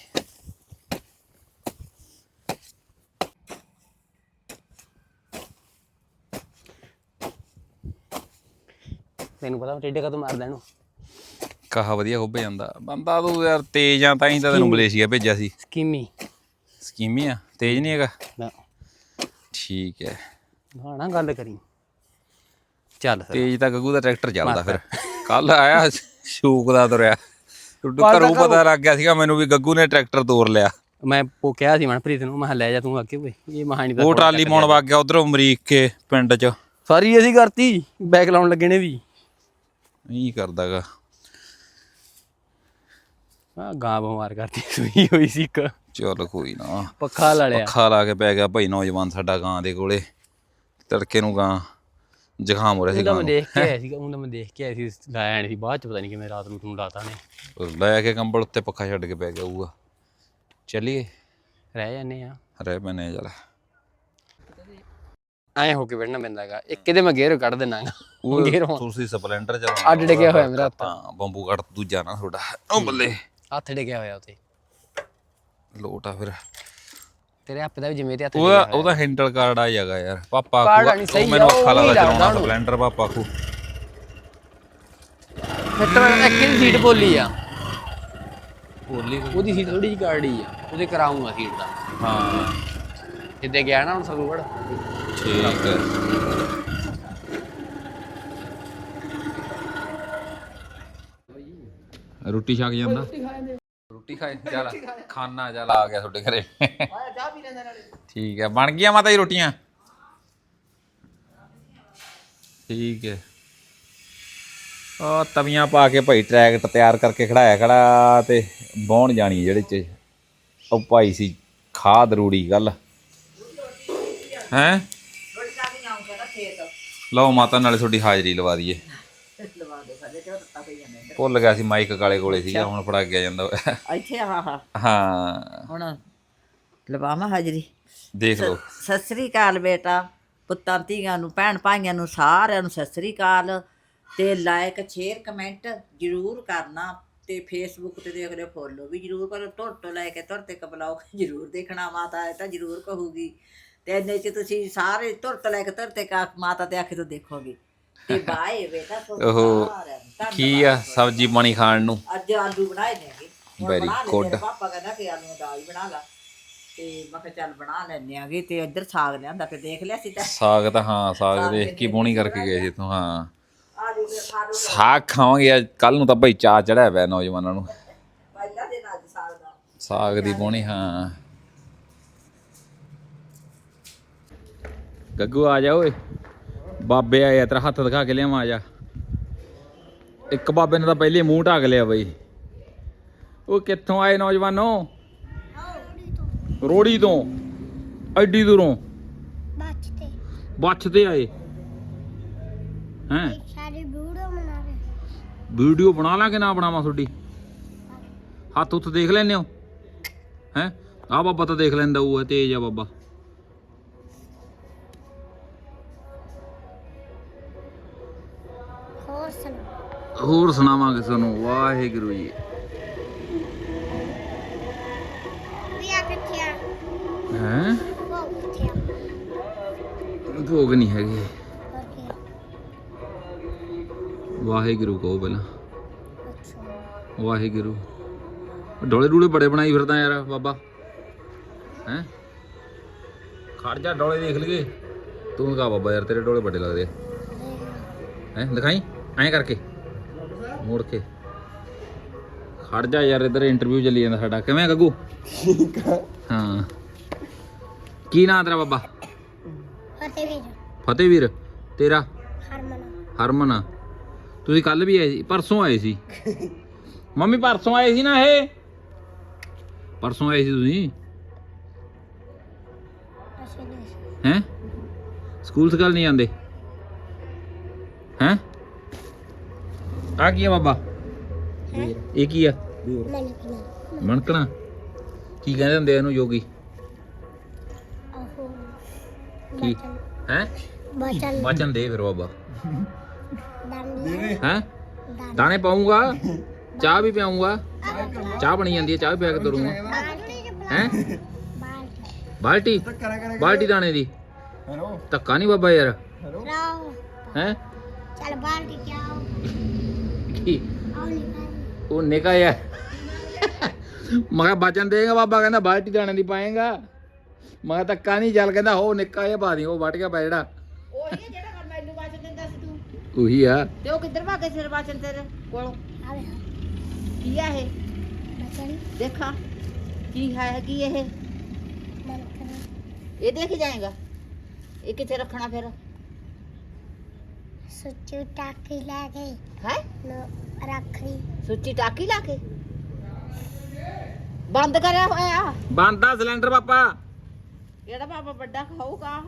ਤੈਨੂੰ ਪਤਾ ਟੇਡੇ ਕਦੋਂ ਮਾਰਦਾ ਇਹਨੂੰ। ਕਹਾ ਵਧੀਆ ਖੁੱਭ ਜਾਂਦਾ। ਬੰਦਾ ਤੂੰ ਯਾਰ ਤੇਜ਼ ਆ ਤਾਂ ਹੀ ਤਾਂ ਤੈਨੂੰ ਮਲੇਸ਼ੀਆ ਭੇਜਿਆ ਸੀ। ਸਕੀਮੀ। ਸਕੀਮੀ ਆ? ਤੇਜ਼ ਨਹੀਂ ਹੈਗਾ? ਨਾ। ਠੀਕ ਹੈ। ਨਾ ਗੱਲ ਕਰੀ। ਚੱਲ ਫਿਰ। ਤੇਜ਼ ਤਾਂ ਗੱਗੂ ਦਾ ਟਰੈਕਟਰ ਚੱਲਦਾ ਫਿਰ। ਕੱਲ ਆਇਆ ਸ਼ੂਕ ਦਾ ਤੁਰਿਆ। ਘਰੋਂ ਪਤਾ ਲੱਗ ਗਿਆ ਸੀਗਾ ਮੈਨੂੰ ਵੀ ਗੱਗੂ ਨੇ ਟਰੈਕਟਰ ਤੋੜ ਲਿਆ। ਮੈਂ ਉਹ ਕਿਹਾ ਸੀ ਮਨਪ੍ਰੀਤ ਨੂੰ ਮੈਂ ਲੈ ਜਾ ਤੂੰ ਅੱਗੇ ਓਏ। ਇਹ ਮਹਾਣੀ ਦਾ ਉਹ ਟਰਾਲੀ ਪਾਉਣ ਵਗ ਗਿਆ ਉਧਰੋਂ ਅਮਰੀਕ ਕੇ ਪਿੰਡ 'ਚ। ਸਾਰੀ ਅਸੀਂ ਕਰਤੀ ਬੈਕ ਲਾਉਣ ਲੱਗੇ ਨੇ ਵੀ। ਨਹੀਂ ਕਰਦਾਗਾ। ਆ ਗਾਂ ਬਿਮਾਰ ਕਰਤੀ ਸੂਈ ਹੋਈ ਸੀ ਇੱਕ। ਚਲ ਕੋਈ ਨਾ। ਪੱਖਾ ਲਾ ਲਿਆ। ਪੱਖਾ ਲਾ ਕੇ ਪੈ ਗਿਆ ਭਾਈ ਨੌਜਵਾਨ ਸਾਡਾ ਗਾਂ ਦੇ ਕੋਲੇ। ਤੜਕੇ ਨੂੰ ਗਾਂ ਜ਼ੁਕਾਮ ਹੋ ਰਿਹਾ ਸੀ ਗਾਂ ਮੈਂ ਦੇਖ ਕੇ ਆਇਆ ਸੀਗਾ ਉਹਦਾ ਮੈਂ ਦੇਖ ਕੇ ਆਇਆ ਸੀ ਲਾਇਆ ਨਹੀਂ ਸੀ ਬਾਅਦ ਚ ਪਤਾ ਨਹੀਂ ਕਿਵੇਂ ਰਾਤ ਨੂੰ ਤੂੰ ਲਾਤਾ ਨੇ ਨੂੰ ਲੈ ਕੇ ਕੰਬਲ ਉੱਤੇ ਪੱਖਾ ਛੱਡ ਕੇ ਪੈ ਗਿਆ ਉਹਗਾ ਚੱਲੀਏ। ਰਹਿ ਜਾਂਦੇ ਆ। ਰਹਿ ਪੈਨੇ ਚੱਲ। ਐਂ ਹੋ ਕੇ ਬੈਠਣਾ ਪੈਂਦਾਗਾ ਇੱਕ ਇਹਦੇ ਮੈਂ ਗੇਅਰ ਕੱਢ ਦਿੰਨਾਗਾ ਉਹ ਗੇਅਰ ਹੁਣ। ਤੁਸੀਂ ਸਪਲੈਂਡਰ ਚਲਾਉਣਾ ਅੱਡ ਡਿੱਗਿਆ ਹੋਇਆ ਮੇਰਾ ਹੱਥ। ਤਾਂ ਬੰਬੂ ਕੱਟ ਦੂਜਾ ਨਾ ਤੁਹਾਡਾ। ਉਹ ਬੱਲੇ। ਹੱਥ ਡਿੱਗਿਆ ਹੋਇਆ ਉਤੇ ਲੋਟ ਆ ਫਿਰ। ਤੇਰੇ ਹੱਥ ਦਾ ਵੀ ਜਿਵੇਂ ਤੇ ਹੱਥ ਉਹਦਾ ਉਹਦਾ ਹੈਂਡਲ ਕਾਰਡ ਆ ਜਾਗਾ ਯਾਰ। ਪਾਪਾ ਕਾਰਡ ਉਹ ਮੈਨੂੰ ਅੱਖਾਂ ਹੀ ਲੱਗਦਾ ਚਲਾਉਣਾ। ਸਪਲੈਂਡਰ ਪਾਪਾ ਕੋ ਫਿੱਟਰ ਇੱਕ ਦੀ ਸੀਟ ਬੋਲੀ ਆ। ਬੋਲੀ ਉਹਦੀ ਸੀਟ ਥੋੜੀ ਜਿਹੀ ਕਾੜੀ ਆ। ਉਹਦੇ ਕਰਾਉਂਗਾ ਸੀਟ ਦਾ। ਹਾਂ। ਜਿੱਦੇ ਗਿਆ ਨਾ ਹੁਣ ਸਰੂਗੜ ਠੀਕ ਹੈ। ਰੋਟੀ ਛਕ ਜਾਂਦਾ? ਰੋਟੀ ਖਾਏ ਚੱਲ ਖਾਣਾ ਚੱਲ ਆ ਗਿਆ ਤੁਹਾਡੇ ਘਰੇ। ਠੀਕ ਹੈ ਬਣ ਗਈਆਂ ਮਾਤਾ ਜੀ ਰੋਟੀਆਂ? ਠੀਕ ਹੈ। ਆ ਤਵੀਆਂ ਪਾ ਕੇ ਭਾਈ ਟਰੈਕਟ ਤਿਆਰ ਕਰਕੇ ਖੜਾਇਆ ਖੜਾ ਤੇ ਬੌਣ ਜਾਣੀ ਜਿਹੜੇ ਚ। ਉਹ ਭਾਈ ਸੀ ਖਾਦ ਰੂੜੀ ਗੱਲ। ਹੈ? ਲਓ ਮਾਤਾ ਨਾਲੇ ਤੁਹਾਡੀ ਹਾਜ਼ਰੀ ਲਵਾ ਦਈਏ। ਭੁੱਲ ਗਿਆ ਸੀ ਮਾਈਕ ਕਾਲੇ ਕੋਲੇ ਸੀਗਾ ਹੁਣ ਫੜਾ ਗਿਆ ਜਾਂਦਾ ਵਾ। ਇੱਥੇ ਆ ਹਾ ਹਾਂ। ਹੁਣ ਲਵਾਵਾਂ ਹਾਜ਼ਰੀ? ਦੇਖ ਲਓ। ਸਤਿ ਸ੍ਰੀ ਅਕਾਲ ਬੇਟਾ ਪੁੱਤਾਂ ਧੀਆਂ ਨੂੰ ਭੈਣ ਭਾਈਆਂ ਨੂੰ ਸਾਰਿਆਂ ਨੂੰ ਸਤਿ ਸ੍ਰੀ ਅਕਾਲ। ਤੇ ਲਾਇਕ ਸ਼ੇਅਰ ਕਮੈਂਟ ਜਰੂਰ ਕਰਨਾ ਤੇ ਫੇਸਬੁੱਕ ਤੇ ਦੇਖ ਲਿਓ ਫੋਲੋ ਵੀ ਜਰੂਰ ਕਰੋ। ਤੋਂ ਲੈ ਕੇ ਤੁਰ ਤੱਕ ਬਲੌਗ ਜਰੂਰ ਦੇਖਣਾ ਮਾਤਾ ਇਹ ਤਾਂ ਜਰੂਰ ਕਹੂਗੀ। ਤੇ ਇੰਨੇ ਚ ਤੁਸੀਂ ਸਾਰੇ ਤੁਰ ਤੋਂ ਲੈ ਕੇ ਤੁਰ ਤੱਕ ਮਾਤਾ ਤੇ ਆਖੇ ਤੋਂ ਦੇਖੋਗੇ। ਤੇ ਬਾਏ ਬੇਟਾ। ਕੀ ਆ ਸਬਜੀ ਪਾਣੀ ਖਾਣ ਨੂੰ? ਅੱਜ ਆਲੂ ਬਣਾਏ ਨੇਗੇ ਹੁਣ Very ਬਣਾ ਲਏ, good. ਮੇਰੇ ਪਾਪਾ ਕਹਿੰਦਾ ਕਿ ਆਲੂ ਦਾਲ ਹੀ ਬਣਾ ਲਾ। ਤੇ ਮੈਂ ਕਿਹਾ ਚੱਲ ਬਣਾ ਲੈਨੇ ਆਗੇ ਤੇ ਇੱਧਰ ਸਾਗ ਲਿਆਂਦਾ ਫਿਰ ਦੇਖ ਲਿਆ ਸੀ ਤਾਂ। ਸਾਗ ਤਾਂ ਹਾਂ ਸਾਗ ਦੇਖ ਕੇ ਬੋਣੀ ਕਰਕੇ ਗਏ ਸੀ ਤੂੰ ਹਾਂ। ਆਲੂ ਦੇ ਆਲੂ ਸਾਗ ਖਾਵਾਂਗੇ ਅੱਜ ਕੱਲ ਨੂੰ ਤਾਂ ਭਾਈ ਚਾਹ ਚੜਿਆ ਪਿਆ ਨੌਜਵਾਨਾਂ ਨੂੰ। ਪਹਿਲਾ ਦਿਨ ਅੱਜ ਸਾਗ ਦਾ। ਸਾਗ ਦੀ ਬੋਣੀ ਹਾਂ। ਗੱਗੂ ਆ ਜਾ ਓਏ। ਬਾਬੇ ਆਏ ਆ ਤੇਰਾ ਹੱਥ ਦਿਖਾ ਕੇ ਲਿਆਵਾਂ ਆ ਜਾ। ਇੱਕ ਬਾਬੇ ਨੇ ਤਾਂ ਪਹਿਲੇ ਮੂੰਹ ਢੱਕ ਲਿਆ ਬਈ। ਉਹ ਕਿੱਥੋਂ ਆਏ ਨੌਜਵਾਨੋ? ਰੋੜੀ ਤੋਂ। ਐਡੀ ਦੂਰੋਂ। ਬੱਛ ਤੇ। ਆਏ। ਹੈਂ? ਸਾਰੀ ਵੀਡੀਓ ਬਣਾ ਰਹੇ ਵੀਡੀਓ ਬਣਾ ਲਾਂ ਕਿ ਨਾ ਬਣਾਵਾਂ ਤੁਹਾਡੀ? ਹੱਥ ਉੱਤ ਦੇਖ ਲੈਨੇ ਹੋ? ਹੈ? ਆ ਬਾਬਾ ਤਾਂ ਦੇਖ ਲੈਂਦਾ ਉਹ ਤੇਜ ਆ ਬਾਬਾ। ਹੋਰ ਸੁਣਾਵਾਂਗੇ ਤੁਹਾਨੂੰ। ਵਾਹਿਗੁਰੂ ਜੀ। ਹੈ? ਭੋਗ ਨਹੀਂ ਹੈਗੇ। ਵਾਹਿਗੁਰੂ ਕਹੋ ਪਹਿਲਾਂ। ਵਾਹਿਗੁਰੂ। ਡੋਲੇ ਡੂਲੇ ਬੜੇ ਬਣਾਈ ਫਿਰਦਾ ਯਾਰ ਬਾਬਾ। ਹੈ? ਖੜ ਜਾ ਡੋਲੇ ਦੇਖ ਲਈਏ। ਤੂੰ ਕਹਾ ਬਾਬਾ ਯਾਰ ਤੇਰੇ ਡੋਲੇ ਵੱਡੇ ਲੱਗਦੇ ਹੈ? ਦਿਖਾਈ? ਐਂ ਕਰਕੇ। ਮੁੜ ਕੇ। ਖੜ ਜਾ ਯਾਰ ਇੱਧਰ ਇੰਟਰਵਿਊ ਚੱਲੀ ਜਾਂਦਾ ਸਾਡਾ। ਕਿਵੇਂ ਆ ਗੱਗੂ? ਹਾਂ। ਕੀ ਨਾਂ ਤੇਰਾ ਬਾਬਾ? ਫਤਿਹ ਵੀਰ ਫਤਿਹਵੀਰ। ਤੇਰਾ? ਹਰਮਨ। ਹਰਮਨ। ਤੁਸੀਂ ਕੱਲ ਵੀ ਆਏ ਸੀ ਪਰਸੋਂ ਆਏ ਸੀ। ਮੰਮੀ ਪਰਸੋਂ ਆਏ ਸੀ ਨਾ ਇਹ? ਪਰਸੋਂ ਆਏ ਸੀ ਤੁਸੀਂ? ਹੈ? ਸਕੂਲ ਸਕਾਲ ਨਹੀਂ ਜਾਂਦੇ? ਹੈ? ਆ ਕੀ ਆ ਬਾਬਾ? ਇਹ ਕੀ ਆ? ਮਣਕਣਾ। ਕੀ ਕਹਿੰਦੇ ਹੁੰਦੇ ਆ ਇਹਨੂੰ ਯੋਗੀ? ਆਹੋ। ਕੀ? ਹੈ? ਬਚਨ। ਵਚਨ ਦੇ ਫਿਰ ਬਾਬਾ। ਹੈ? ਦਾਣੇ। ਪਾਉਂਗਾ ਚਾਹ ਵੀ ਪਿਆਉਂਗਾ। ਚਾਹ ਬਣੀ ਜਾਂਦੀ ਹੈ ਚਾਹ ਵੀ ਪਿਆ ਕੇ ਤੁਰੂੰਗਾ। ਹੈ? ਬਾਲਟੀ। ਬਾਲਟੀ? ਦਾਣੇ ਦੀ। ਹੈਲੋ। ਧੱਕਾ ਨਹੀਂ ਬਾਬਾ ਯਾਰ। ਹੈ? ਚੱਲ ਬਾਲਟੀ ਆਓ ਕੀ? ਉਹ ਨਿਕਾ ਯਾਰ ਮੈਂ ਕਿਹਾ ਬਚਨ ਦੇਗਾ ਬਾਬਾ ਕਹਿੰਦਾ ਬਾਲਟੀ ਦਾਣੇ ਦੀ ਪਾਏਗਾ। ਮੈਂ ਕਿਹਾ ਧੱਕਾ ਨਹੀਂ ਚੱਲ ਕਹਿੰਦਾ ਹੋ ਨਿੱਕਾ ਜਿਹਾ ਪਾ ਦੀ ਉਹ ਵੱਟ ਗਿਆ ਪੈ ਜਿਹੜਾ। ਉਹੀ ਜਿਹੜਾ ਮੈਨੂੰ ਵਾਚਨ ਦਿੰਦਾ ਸੀ ਤੂੰ। ਉਹੀ ਆ। ਤੇ ਉਹ ਕਿੱਧਰ ਭਾ ਕੇ ਸਿਰ ਵਾਚਨ ਤੇਰੇ ਕੋਲੋਂ? ਆਵੇ ਕੀ ਆ ਇਹ? ਬਚਨ ਦੇਖਾ ਕੀ ਹੈ ਕੀ ਇਹ? ਇਹ ਦੇਖ ਜਾਏਗਾ। ਇਹ ਕਿੱਥੇ ਰੱਖਣਾ ਫਿਰ? ਸੁੱਚੀ ਟਾਕੀ ਲੈ ਗਈ। ਹੈ? ਨੋ ਰੱਖੀ ਸੁੱਚੀ ਟਾਕੀ ਲਾ ਕੇ। ਬੰਦ ਕਰਿਆ ਹੋਇਆ। ਬੰਦਾ ਸਿਲੰਡਰ ਪਾਪਾ। ਜਿਹੜਾ ਬਾਬਾ ਵੱਡਾ ਖਾਊਗਾ?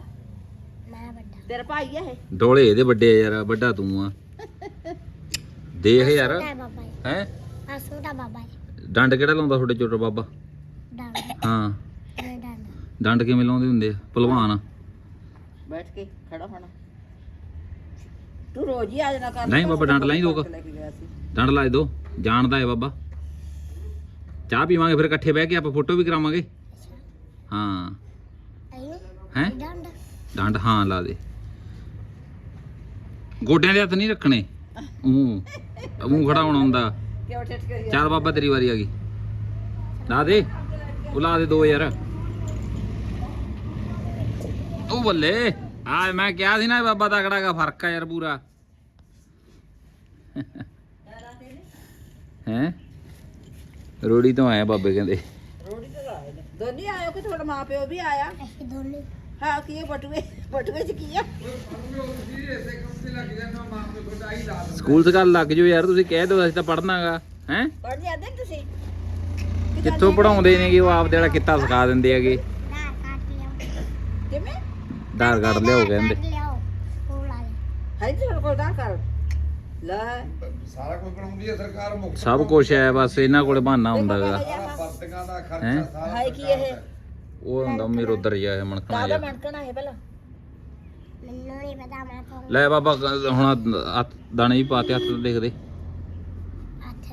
ਮੈਂ ਵੱਡਾ। ਤੇਰਾ ਭਾਈ ਆ ਇਹ? ਡੋਲੇ ਇਹਦੇ ਵੱਡੇ ਆ ਯਾਰ ਵੱਡਾ ਤੂੰ ਆ। ਦੇਖ ਯਾਰ। ਛੋਟਾ ਬਾਬਾ ਜੀ। ਹੈ? ਆ ਛੋਟਾ ਬਾਬਾ ਜੀ। ਡੰਡ ਕਿਹੜਾ ਲਾਉਂਦਾ ਤੁਹਾਡੇ ਚੋਟਾ ਬਾਬਾ? ਡੰਡ। ਹਾਂ। ਮੈਂ ਡੰਡ। ਡੰਡ ਕਿਵੇਂ ਲਾਉਂਦੇ ਹੁੰਦੇ ਆ? ਭਲਵਾਨ। ਬੈਠ ਕੇ ਖੜਾ ਹੋਣਾ। ਤੂੰ ਰੋਜ਼ ਹੀ ਆ ਜਾਣਾ ਕਰ ਨਹੀਂ ਬਾਬਾ, ਡੰਡ ਲਾਈ ਦੋ ਕੁ। ਲੈ ਕੇ ਗਿਆ ਸੀ ਡੰਡ ਲਾ ਦੋ ਜਾਣਦਾ ਹੈ ਬਾਬਾ। ਚਾਹ ਪੀਵਾਂਗੇ ਫਿਰ ਇਕੱਠੇ ਬਹਿ ਕੇ ਆਪਾਂ ਫੋਟੋ ਵੀ ਕਰਾਵਾਂਗੇ। ਹਾਂ। ਹੈ? ਡੰਡ। ਡੰਡ ਹਾਂ ਲਾ ਦੇ। ਗੋਡਿਆਂ ਦੇ ਹੱਥ ਨਹੀਂ ਰੱਖਣੇ। ਮੂੰਹ ਮੂੰਹ ਖੜਾ ਹੋਣਾ ਹੁੰਦਾ। ਕਿਉਂ ਠੱਠ ਕਰੀ ਚੱਲ ਬਾਬਾ ਤੇਰੀ ਵਾਰੀ ਆ ਗਈ। ਲਾ ਦੇ। ਉਹ ਲਾ ਦੇ ਦੋ ਯਾਰ। ਉਹ ਬੱਲੇ। ਆ ਮੈਂ ਕਿਹਾ ਸੀ ਨਾ ਬਾਬਾ ਤਕੜਾ ਦਾ ਫ਼ਰਕ ਆ ਯਾਰ ਪੂਰਾ। ਹੈ? ਰੋੜੀ ਤੋਂ ਆਇਆ ਬਾਬੇ ਕਹਿੰਦੇ। ਰੋੜੀ ਤੇ ਲਾਏ ਨੇ। ਦੋਨੀ ਆਇਓ ਕਿ ਤੁਹਾਡਾ ਮਾਂ ਪਿਓ ਵੀ ਆਇਆ? ਦੋਨੇ। ਹਾਂ ਕੀ ਇਹ ਬਟੂਏ ਬਟੂਏ ਚ ਕੀ ਆ? ਸਕੂਲ ਸਕਾਲ ਲੱਗ ਜਾਓ ਯਾਰ ਤੁਸੀਂ ਕਹਿ ਦਿਓ ਅਸੀਂ ਤਾਂ ਪੜ੍ਹਨਾਗਾ ਹੈ? ਪੜ੍ਹ ਜਾਂਦੇ ਨੀ ਤੁਸੀਂ? ਕਿੱਥੋਂ ਪੜਾਉਂਦੇ ਨੇਗੇ ਉਹ ਆਪ ਜਿਹੜਾ ਕਿੱਤਾ ਸਿਖਾ ਦਿੰਦੇ ਹੈਗੇ। ਨਾ ਕਿਵੇਂ? ਆਧਾਰ ਕਾਰਡ ਲਿਆਓ ਕਹਿੰਦੇ ਕਾਟ ਲਿਆਓ ਸਕੂਲ ਵਾਲੇ ਹੈ ਜੀ ਤੁਹਾਡੇ ਕੋਲ ਦਾ ਕਰ ਲੈ ਸਾਰਾ ਕੁਝ ਬਣਾਉਂਦੀ ਹੈ ਸਰਕਾਰ ਮੁਕਤ ਸਭ ਕੁਝ ਹੈ ਬਸ ਇਹਨਾਂ ਕੋਲੇ ਬਹਾਨਾ ਹੁੰਦਾਗਾ ਪਰਤੀਆਂ ਦਾ ਹੈਂ? ਖਰਚਾ ਸਾਰਾ ਹੈ ਕੀ ਇਹ? ਉਹ ਹੁੰਦਾ ਮੇਰ ਉਧਰ ਜਾ ਮਣਕਣਾ ਕਾਹਦਾ ਜਾ ਮਣਕਣਾ ਹੈ ਪਹਿਲਾਂ? ਮੈਨੂੰ ਨਹੀਂ ਪਤਾ ਮੈਂ ਤਾਂ ਲੈ ਬਾਬਾ ਕ- ਹੁਣ ਹੱਥ ਦਾਣੇ ਵੀ ਪਾਤੇ ਹੱਥ ਤੇ ਦੇਖਦੇ ਹੱਥ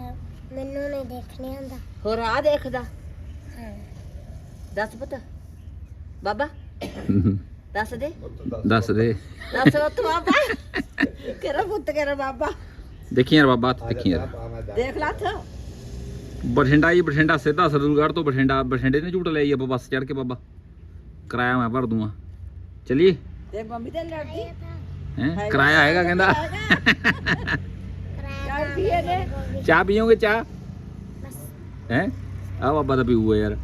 ਮੈਨੂੰ ਨਹੀਂ ਦੇਖਣੇ ਹੁੰਦਾ ਹੋਰ ਆ ਦੇਖਦਾ। ਹਾਂ। ਦੱਸ ਪੁੱਤ। ਬਾਬਾ। <laughs> ਦੱਸ ਦੇ। ਦੱਸ ਦੇ। ਦੱਸ ਪੁੱਤ ਬਾਬਾ ਕਿਹੜਾ ਪੁੱਤ ਕਿਹੜਾ ਬਾਬਾ। ਦੇਖੀ ਯਾਰ ਬਾਬਾ ਹੱਥ ਦੇਖੀ ਯਾਰ। ਦੇਖ ਲਾ ਹੱਥ। ਬਠਿੰਡਾ ਜੀ ਬਠਿੰਡਾ ਸਿੱਧਾ ਸਰਦੂਲਗੜ੍ਹ ਤੋਂ ਬਠਿੰਡਾ ਬਠਿੰਡੇ ਨੇ ਝੂਟ ਲਈ ਆਪਾਂ ਬੱਸ ਚੜ ਕੇ ਬਾਬਾ। ਕਿਰਾਇਆ ਮੈਂ ਭਰ ਦੂੰਗਾ। ਚਲਿਏ? ਤੇ ਮੰਮੀ ਤੇ ਲੜਦੀ ਹੈ? ਕਿਰਾਇਆ ਹੈਗਾ ਕਹਿੰਦਾ। ਚਾਹ ਪੀਓਗੇ ਚਾਹ? ਬਸ। ਹੈ? ਆ ਬਾਬਾ ਤਾਂ ਪੀਊਗਾ ਯਾਰ।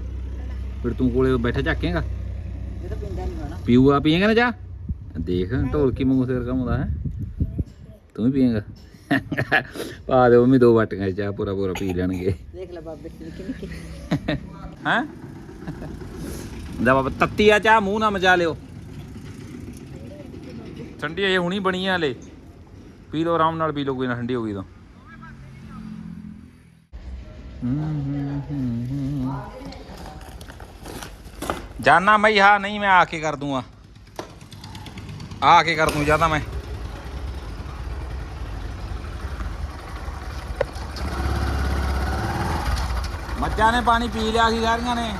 ਫਿਰ ਤੂੰ ਕੋਲੇ ਬੈਠਾ ਝਾਕੇਗਾ ਇਹ ਤਾਂ ਪਿੰਡਾ ਨਹੀਂ ਹੋਣਾ ਪੀਊਗਾ ਪੀਏਗਾ ਨਾ ਚਾਹ? ਦੇਖ ਢੋਲਕੀ ਵਾਂਗੂ ਸਿਰ ਕਮਾਉਂਦਾ ਹੈ? ਤੂੰ ਵੀ ਪੀਏਗਾ? ਪਾ ਦੇ ਮੰਮੀ ਦੋ ਵਾਟੀਆਂ ਚਾਹ ਪੂਰਾ ਪੂਰਾ ਪੀ ਲੈਣਗੇ। ਦੇਖ ਲੈ ਬਾਬੇ ਨਿੱਕੀ ਨਿੱਕੀ ਹੈਂ? ਦਾ ਬਾਬਾ ਤੱਤੀ ਆ ਚਾਹ ਮੂੰਹ ਨਾ ਮਜਾ ਲਿਓ। ਠੰਡੀ ਇਹ ਹੁਣੀ ਬਣੀ ਆ ਹਲੇ। ਪੀ ਲਓ ਆਰਾਮ ਨਾਲ ਪੀ ਲਓ ਕੋਈ ਨਾ ਠੰਡੀ ਹੋ ਗਈ ਤਾਂ। ਜਾਨਾ ਮੈਂ ਹਾਂ ਨਹੀਂ, ਮੈਂ ਆ ਕੇ ਕਰ ਦੂੰਗਾ। ਆ ਕੇ ਕਰ ਦੂੰ ਜ਼ਿਆਦਾ ਮੈਂ। ਮੱਝਾਂ ਨੇ ਪਾਣੀ ਪੀ ਲਿਆ ਸੀ, ਸਾਰੀਆਂ ਨੇ।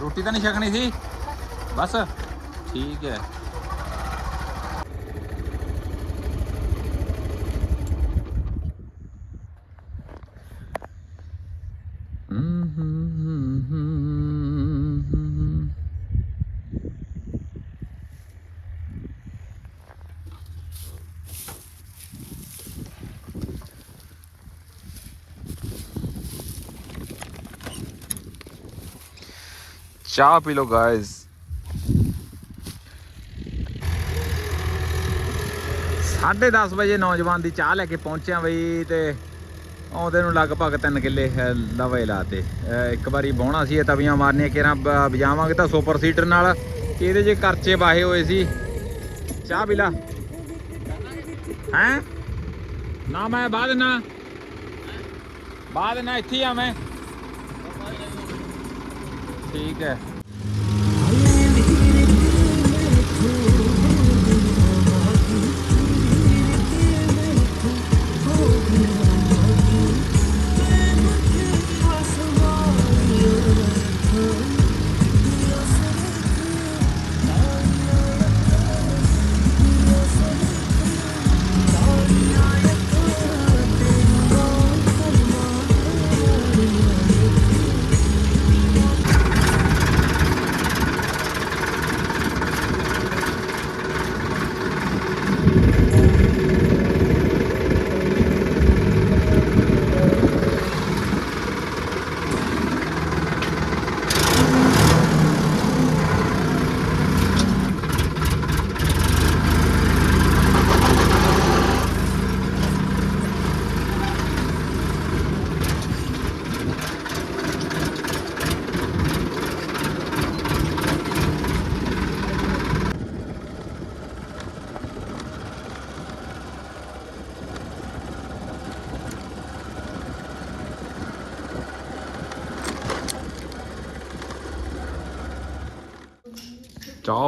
ਰੋਟੀ ਤਾਂ ਨਹੀਂ ਛਕਣੀ ਸੀ? ਬਸ, ਠੀਕ ਹੈ। ਚਾਹ ਪੀ ਲਓ ਗਾਇਜ਼ ਸਾਢੇ 10 ਵਜੇ ਨੌਜਵਾਨ ਦੀ ਚਾਹ ਲੈ ਕੇ ਪਹੁੰਚਿਆ ਬਈ ਤੇ ਆਉਂਦੇ ਨੂੰ ਲਗਭਗ 3 ਕਿੱਲੇ ਲਵੇ ਲਾਤੇ। ਅਹ, ਇੱਕ ਵਾਰੀ ਬਾਉਣਾ ਸੀ ਇਹ ਤਵੀਆਂ ਮਾਰਨੀਆਂ ਕਿਰਾਂ ਵਜਾਵਾਂਗੇ ਤਾਂ ਸੁਪਰ ਸੀਟਰ ਨਾਲ। ਇਹਦੇ ਜੇ ਕਰਚੇ ਵਾਹੇ ਹੋਏ ਸੀ। ਚਾਹ ਪੀ ਲਾ। ਹੈਂ? ਨਾ ਮੈਂ ਬਾਅਦ ਨਾ ਬਾਅਦ ਨਾ ਇੱਥੇ ਆ ਮੈਂ। ਠੀਕ ਹੈ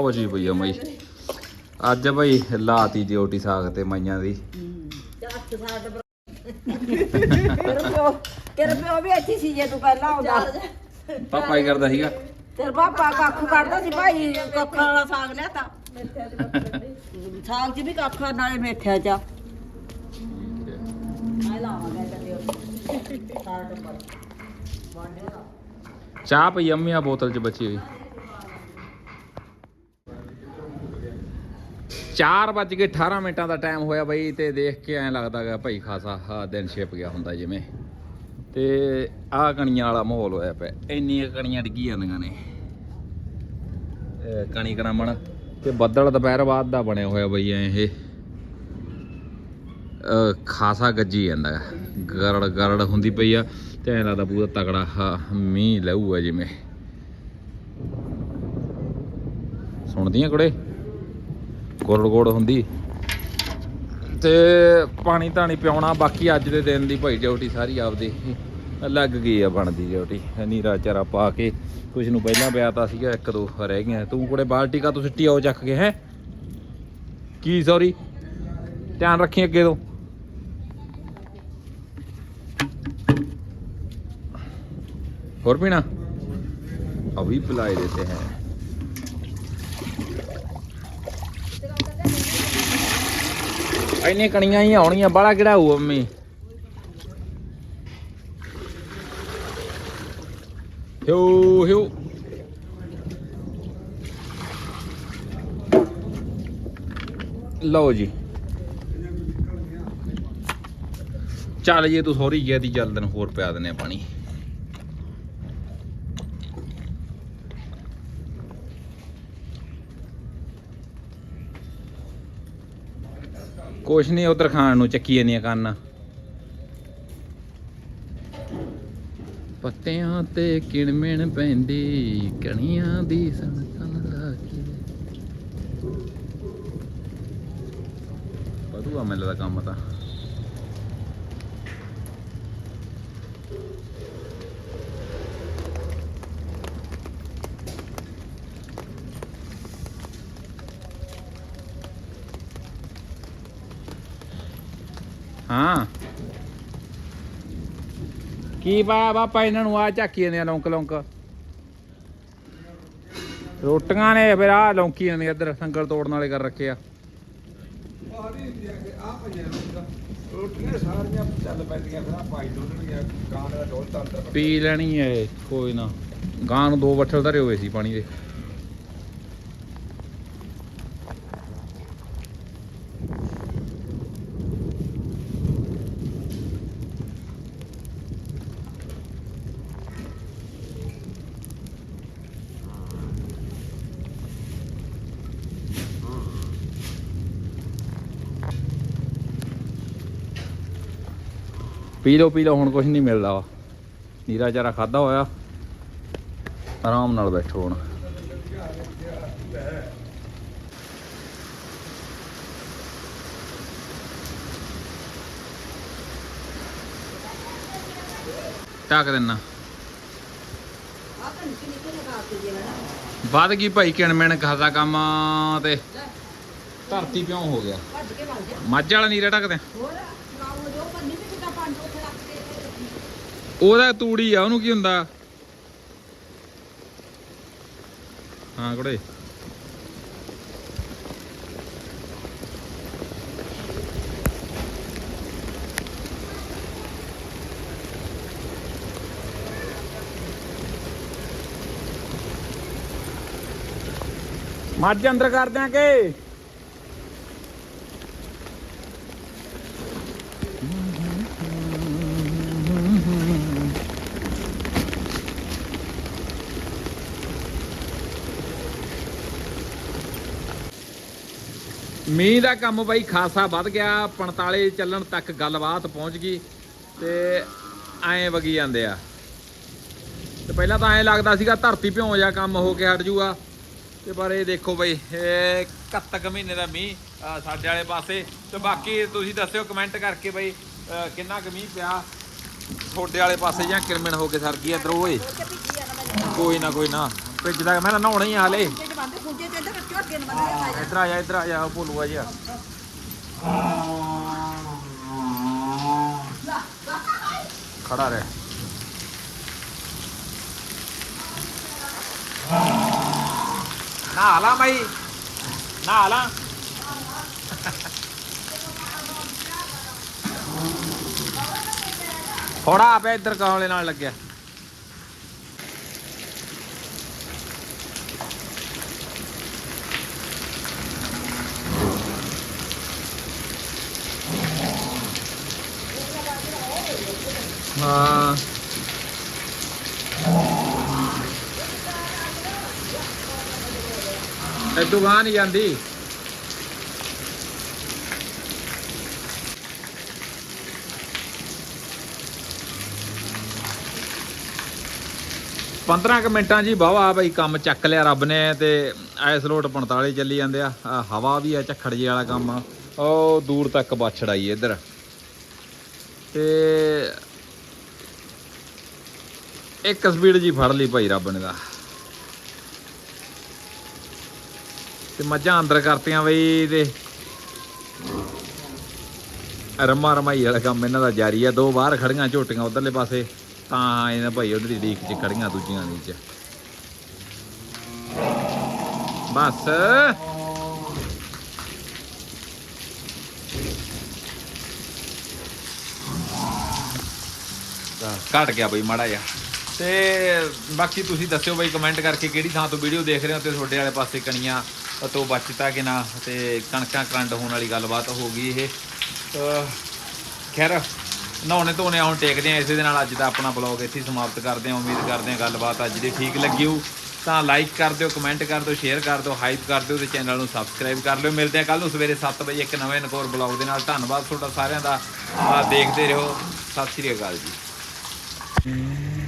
ਵਜੀ ਪਈ ਆ ਮਈ। ਅੱਜ ਬਈ ਲਾਤੀ ਡਿਊਟੀ ਸਾਗ ਤੇ ਮਾਈਆਂ ਦੀ। ਤੇਰੇ ਪਿਓ ਤੇਰੇ ਪਿਓ ਵੀ ਇੱਥੇ ਸੀ ਜੇ ਤੂੰ ਪਹਿਲਾਂ ਆਉਂਦਾ। ਪਾਪਾ ਹੀ ਕਰਦਾ ਸੀਗਾ। ਤੇਰੇ ਪਾਪਾ ਕੱਖ ਕੱਢਦਾ ਸੀ ਭਾਈ ਕੱਖਾਂ ਵਾਲਾ ਸਾਗ ਲਿਆ ਤਾਂ ਸਾਗ 'ਚ ਵੀ ਕੱਖਾਂ ਨਾਲੇ ਮੇਥਿਆ 'ਚ। ਆਈ ਲਾਵਾਂਗੇ ਤੇ ਸਾਰਾ ਟੱਬਰ ਚਾਹ ਪਈ ਅੰਮੀ ਆ ਬੋਤਲ 'ਚ ਬਚੀ ਹੋਈ। 4 ਵੱਜ ਕੇ 18 ਮਿੰਟਾਂ ਦਾ ਟਾਈਮ ਹੋਇਆ ਬਈ ਤੇ ਦੇਖ ਕੇ ਐਂ ਲੱਗਦਾ ਗਾ ਭਾਈ ਖਾਸਾ ਹਾ ਦਿਨ ਛਿਪ ਗਿਆ ਹੁੰਦਾ ਜਿਵੇਂ। ਤੇ ਆਹ ਕਣੀਆਂ ਵਾਲਾ ਮਾਹੌਲ ਹੋਇਆ ਪਿਆ। ਇੰਨੀਆਂ ਕਣੀਆਂ ਡਿੱਗੀ ਜਾਂਦੀਆਂ ਨੇ। ਕਣੀ ਕਰਾਮਣ ਤੇ ਬੱਦਲ ਦੁਪਹਿਰ ਬਾਅਦ ਦਾ ਬਣਿਆ ਹੋਇਆ ਬਈ ਐ ਇਹ। ਅਹ ਖਾਸਾ ਗੱਜੀ ਜਾਂਦਾ ਗਾ। ਗਰੜ ਗਰੜ ਹੁੰਦੀ ਪਈ ਆ ਤੇ ਐਂ ਲੱਗਦਾ ਪੂਰਾ ਤਗੜਾ ਹਾ- ਮੀਂਹ ਲਊਗਾ ਜਿਵੇਂ। ਸੁਣਦੀਆਂ ਕੁੜੇ? ਗੋੜ ਹੁੰਦੀ। ਤੇ ਪਾਣੀ ਧਾਣੀ ਪਿਉਣਾ ਬਾਕੀ ਅੱਜ ਦੇ ਦਿਨ ਦੀ ਭਾਈ ਡਿਊਟੀ ਸਾਰੀ ਆਪਦੀ। ਲੱਗ ਗਈ ਆ ਬਣਦੀ ਡਿਊਟੀ ਨੀਰਾ ਚਾਰਾ ਪਾ ਕੇ। ਕੁਝ ਨੂੰ ਪਹਿਲਾਂ ਪਿਆ ਸੀਗਾ, ਇੱਕ ਦੋ ਰਹਿ ਗਈਆਂ। ਤੂੰ ਕੋਲੇ ਬਾਲਟੀ ਕਾ, ਤੂੰ ਸਿੱਟੀ ਆਓ ਚੱਕ ਕੇ, ਹੈ? ਕੀ ਸੌਰੀ ਧਿਆਨ ਰੱਖੀ ਅੱਗੇ ਤੋਂ। ਹੋਰ ਪੀਣਾ? ਅਭੀ ਪਿਲਾਏ ਦੇਤੇ ਹੈ। ਇੰਨੇ ਕਣੀਆਂ ਹੀ ਆਉਣੀਆਂ ਬੜਾ ਕਿਹੜਾ ਹੋਊ ਅੰਮੀ? ਹਿਓ ਹਿਓ। ਲਓ ਜੀ। ਚੱਲ ਜੇ ਤੂੰ ਸੌਰੀ ਗਿਆ ਦੀ ਜਲਦ ਨੂੰ ਹੋਰ ਪਿਆ ਦਿੰਨੇ ਪਾਣੀ। ਕੁਛ ਨਹੀਂ, ਉਧਰ ਖਾਣ ਨੂੰ ਚੱਕੀ ਜਾਂਦੀਆਂ ਕੰਨ। ਪੱਤਿਆਂ ਤੇ ਕਿਣਮਿਣ ਪੈਂਦੀ, ਕਣੀਆਂ ਦੀ ਸਣ ਸਣ ਵਧੂਆ ਮੈਨੂੰ ਦਾ ਕੰਮ ਤਾਂ। ਹਾਂ। ਕੀ ਪਾਇਆ ਬਾਪਾ ਇਹਨਾਂ ਨੂੰ ਆ ਝਾਕੀ ਜਾਂਦੇ ਆ ਲੌਂਕ ਲੌਂਕ। ਰੋਟੀਆਂ ਨੇ ਫਿਰ ਆ ਲੌਂਕੀ ਨੇ ਇੱਧਰ ਸੰਗਲ ਤੋੜਨ ਵਾਲੇ ਕਰ ਰੱਖੇ ਆ। ਰੋਟੀਆਂ ਸਾਰੀਆਂ ਚੱਲ ਪੈਂਦੀਆਂ ਫਿਰ ਆ ਪਾਈ ਡੋਲਣਗੀਆਂ ਕਾਂ ਦਾ ਡੋਲ ਤਾਂ ਅੰਦਰ ਪੀ ਲੈਣੀ ਏ ਕੋਈ ਨਾ। ਗਾਂ ਨੂੰ ਦੋ ਵੱਠਲ ਧਰੇ ਹੋਏ ਸੀ ਪਾਣੀ ਦੇ। ਪੀ ਲਓ ਪੀ ਲਓ ਹੁਣ ਕੁਝ ਨਹੀਂ ਮਿਲਦਾ ਵਾ। ਨੀਰਾ ਚਾਰਾ ਖਾਦਾ ਹੋਇਆ। ਆਰਾਮ ਨਾਲ ਬੈਠੋ ਹੁਣ। ਟਾਕ ਦੇਣਾ ਵੱਧ ਗਈ ਭਾਈ ਕਿਣਮਣ ਖਾਦਾ ਕੰਮ ਤੇ। ਧਰਤੀ ਪਿਉ ਹੋ ਗਿਆ। ਮੱਝ ਵਾਲਾ ਨੀਰਾ ਟਕਦੇ ਉਹਦਾ ਤੂੜੀ ਆ ਉਹਨੂੰ ਕੀ ਹੁੰਦਾ? ਹਾਂ ਕੁੜੇ। ਮੱਝ ਅੰਦਰ ਕਰ ਦਿਆਂਗੇ ਮੀਂਹ ਦਾ ਕੰਮ ਬਾਈ ਖਾਸਾ ਵੱਧ ਗਿਆ 45 ਚੱਲਣ ਤੱਕ ਗੱਲਬਾਤ ਪਹੁੰਚ ਗਈ ਤੇ ਐਂ ਵਗੀ ਜਾਂਦੇ ਆ। ਤੇ ਪਹਿਲਾਂ ਤਾਂ ਐਂ ਲੱਗਦਾ ਸੀਗਾ ਧਰਤੀ ਭਿਉਂ ਜਾ ਕੰਮ ਹੋ ਕੇ ਹਟ ਜੂਗਾ, ਤੇ ਪਰ ਇਹ ਦੇਖੋ ਬਈ, ਇਹ 71 ਮਹੀਨੇ ਦਾ ਮੀਂਹ, ਅਹ ਸਾਡੇ ਵਾਲੇ ਪਾਸੇ। ਤੇ ਬਾਕੀ ਤੁਸੀਂ ਦੱਸਿਓ ਕਮੈਂਟ ਕਰਕੇ ਬਈ, ਅਹ ਕਿੰਨਾ ਕੁ ਮੀਂਹ ਪਿਆ। ਤੁਹਾਡੇ ਵਾਲੇ ਪਾਸੇ ਜਾਂ ਕਿਰਮਣ ਹੋ ਕੇ ਸਰ ਗਈ ਇਧਰ ਓਏ। ਕੋਈ ਨਾ ਕੋਈ ਨਾ। ਭਿੱਜਦਾ ਮੈਂ ਨਾ ਨਹਾਉਣਾ ਹੀ ਆ ਹਲੇ। ਇੱਧਰ ਆ ਜਾ, ਇੱਧਰ ਆ ਜਾ ਭੋਲੂਆ ਜਿਹਾ। ਖੜਾ ਰਹਿ। ਨਾ ਲਾ ਬਾਈ ਨਾ ਲਾ। ਥੋੜਾ ਆਪੇ ਇੱਧਰ ਕਾਲੇ ਨਾਲ ਲੱਗਿਆ। ਇਹ ਦੁਕਾਨ ਨਹੀਂ ਜਾਂਦੀ। ਪੰਦਰਾਂ ਕੁ ਮਿੰਟਾਂ ਜੀ ਵਾਹਵਾ ਬਈ ਕੰਮ ਚੱਕ ਲਿਆ ਰੱਬ ਨੇ ਤੇ ਐਸ ਲੋਟ 45 ਚੱਲੀ ਜਾਂਦੇ ਆ। ਹਵਾ ਵੀ ਆ ਝੱਖੜ ਜੇ ਵਾਲਾ ਕੰਮ ਆ। ਉਹ ਦੂਰ ਤੱਕ ਬਾਛੜ ਇੱਧਰ। ਤੇ ਇੱਕ ਸਪੀਡ ਜੀ ਫੜ ਲਈ ਭਾਈ ਰੱਬ ਨੇ ਦਾ ਤੇ ਮੱਝਾਂ ਅੰਦਰ ਕਰਤੀਆਂ ਬਈ ਤੇ ਰਮਾ ਰਮਾਈ ਵਾਲਾ ਕੰਮ ਇਹਨਾਂ ਦਾ ਜਾਰੀ ਆ। ਦੋ ਬਾਹਰ ਖੜੀਆਂ ਝੋਟੀਆਂ ਉਧਰਲੇ ਪਾਸੇ, ਤਾਂ ਇਹਨਾਂ ਭਾਈ ਉਧਰ ਦੀ ਡੀਕ ਚ ਖੜੀਆਂ ਦੂਜੀਆਂ ਦੀ ਚ ਬਸ। ਘਟ ਗਿਆ ਬਈ ਮਾੜਾ ਜਿਹਾ। ਤੇ ਬਾਕੀ ਤੁਸੀਂ ਦੱਸਿਓ ਬਈ ਕਮੈਂਟ ਕਰਕੇ ਕਿਹੜੀ ਥਾਂ ਤੋਂ ਵੀਡੀਓ ਦੇਖ ਰਹੇ ਹੋ ਤੇ ਤੁਹਾਡੇ ਵਾਲੇ ਪਾਸੇ ਕਣੀਆਂ ਤੋਂ ਬਚਤਾ ਕਿ ਨਾ ਤੇ ਕਣਕਾਂ ਕਰੰਟ ਹੋਣ ਵਾਲੀ ਗੱਲਬਾਤ ਹੋ ਗਈ ਇਹ। ਖੈਰ, ਨਹਾਉਣੇ ਧੋਣੇ ਹੁਣ ਟੇਕਦੇ ਆ ਇਸੇ ਦੇ ਨਾਲ ਅੱਜ ਦਾ ਆਪਣਾ ਬਲੌਗ ਇੱਥੇ ਸਮਾਪਤ ਕਰਦੇ ਆ ਉਮੀਦ ਕਰਦੇ ਆ ਗੱਲਬਾਤ ਅੱਜ ਦੀ ਠੀਕ ਲੱਗੀ ਹੋ ਤਾਂ ਲਾਈਕ ਕਰ ਦਿਓ ਕਮੈਂਟ ਕਰ ਦਿਓ ਸ਼ੇਅਰ ਕਰ ਦਿਓ ਹਾਈਪ ਕਰ ਦਿਓ ਤੇ ਚੈਨਲ ਨੂੰ ਸਬਸਕ੍ਰਾਈਬ ਕਰ ਲਿਓ। ਮਿਲਦੇ ਆ ਕੱਲ ਨੂੰ ਸਵੇਰੇ 7 ਵਜੇ ਇੱਕ ਨਵੇਂ ਨਕੋਰ ਬਲੌਗ ਦੇ ਨਾਲ। ਧੰਨਵਾਦ ਤੁਹਾਡਾ ਸਾਰਿਆਂ ਦਾ। ਦੇਖਦੇ ਰਹੋ। ਸਤਿ ਸ਼੍ਰੀ ਅਕਾਲ ਜੀ।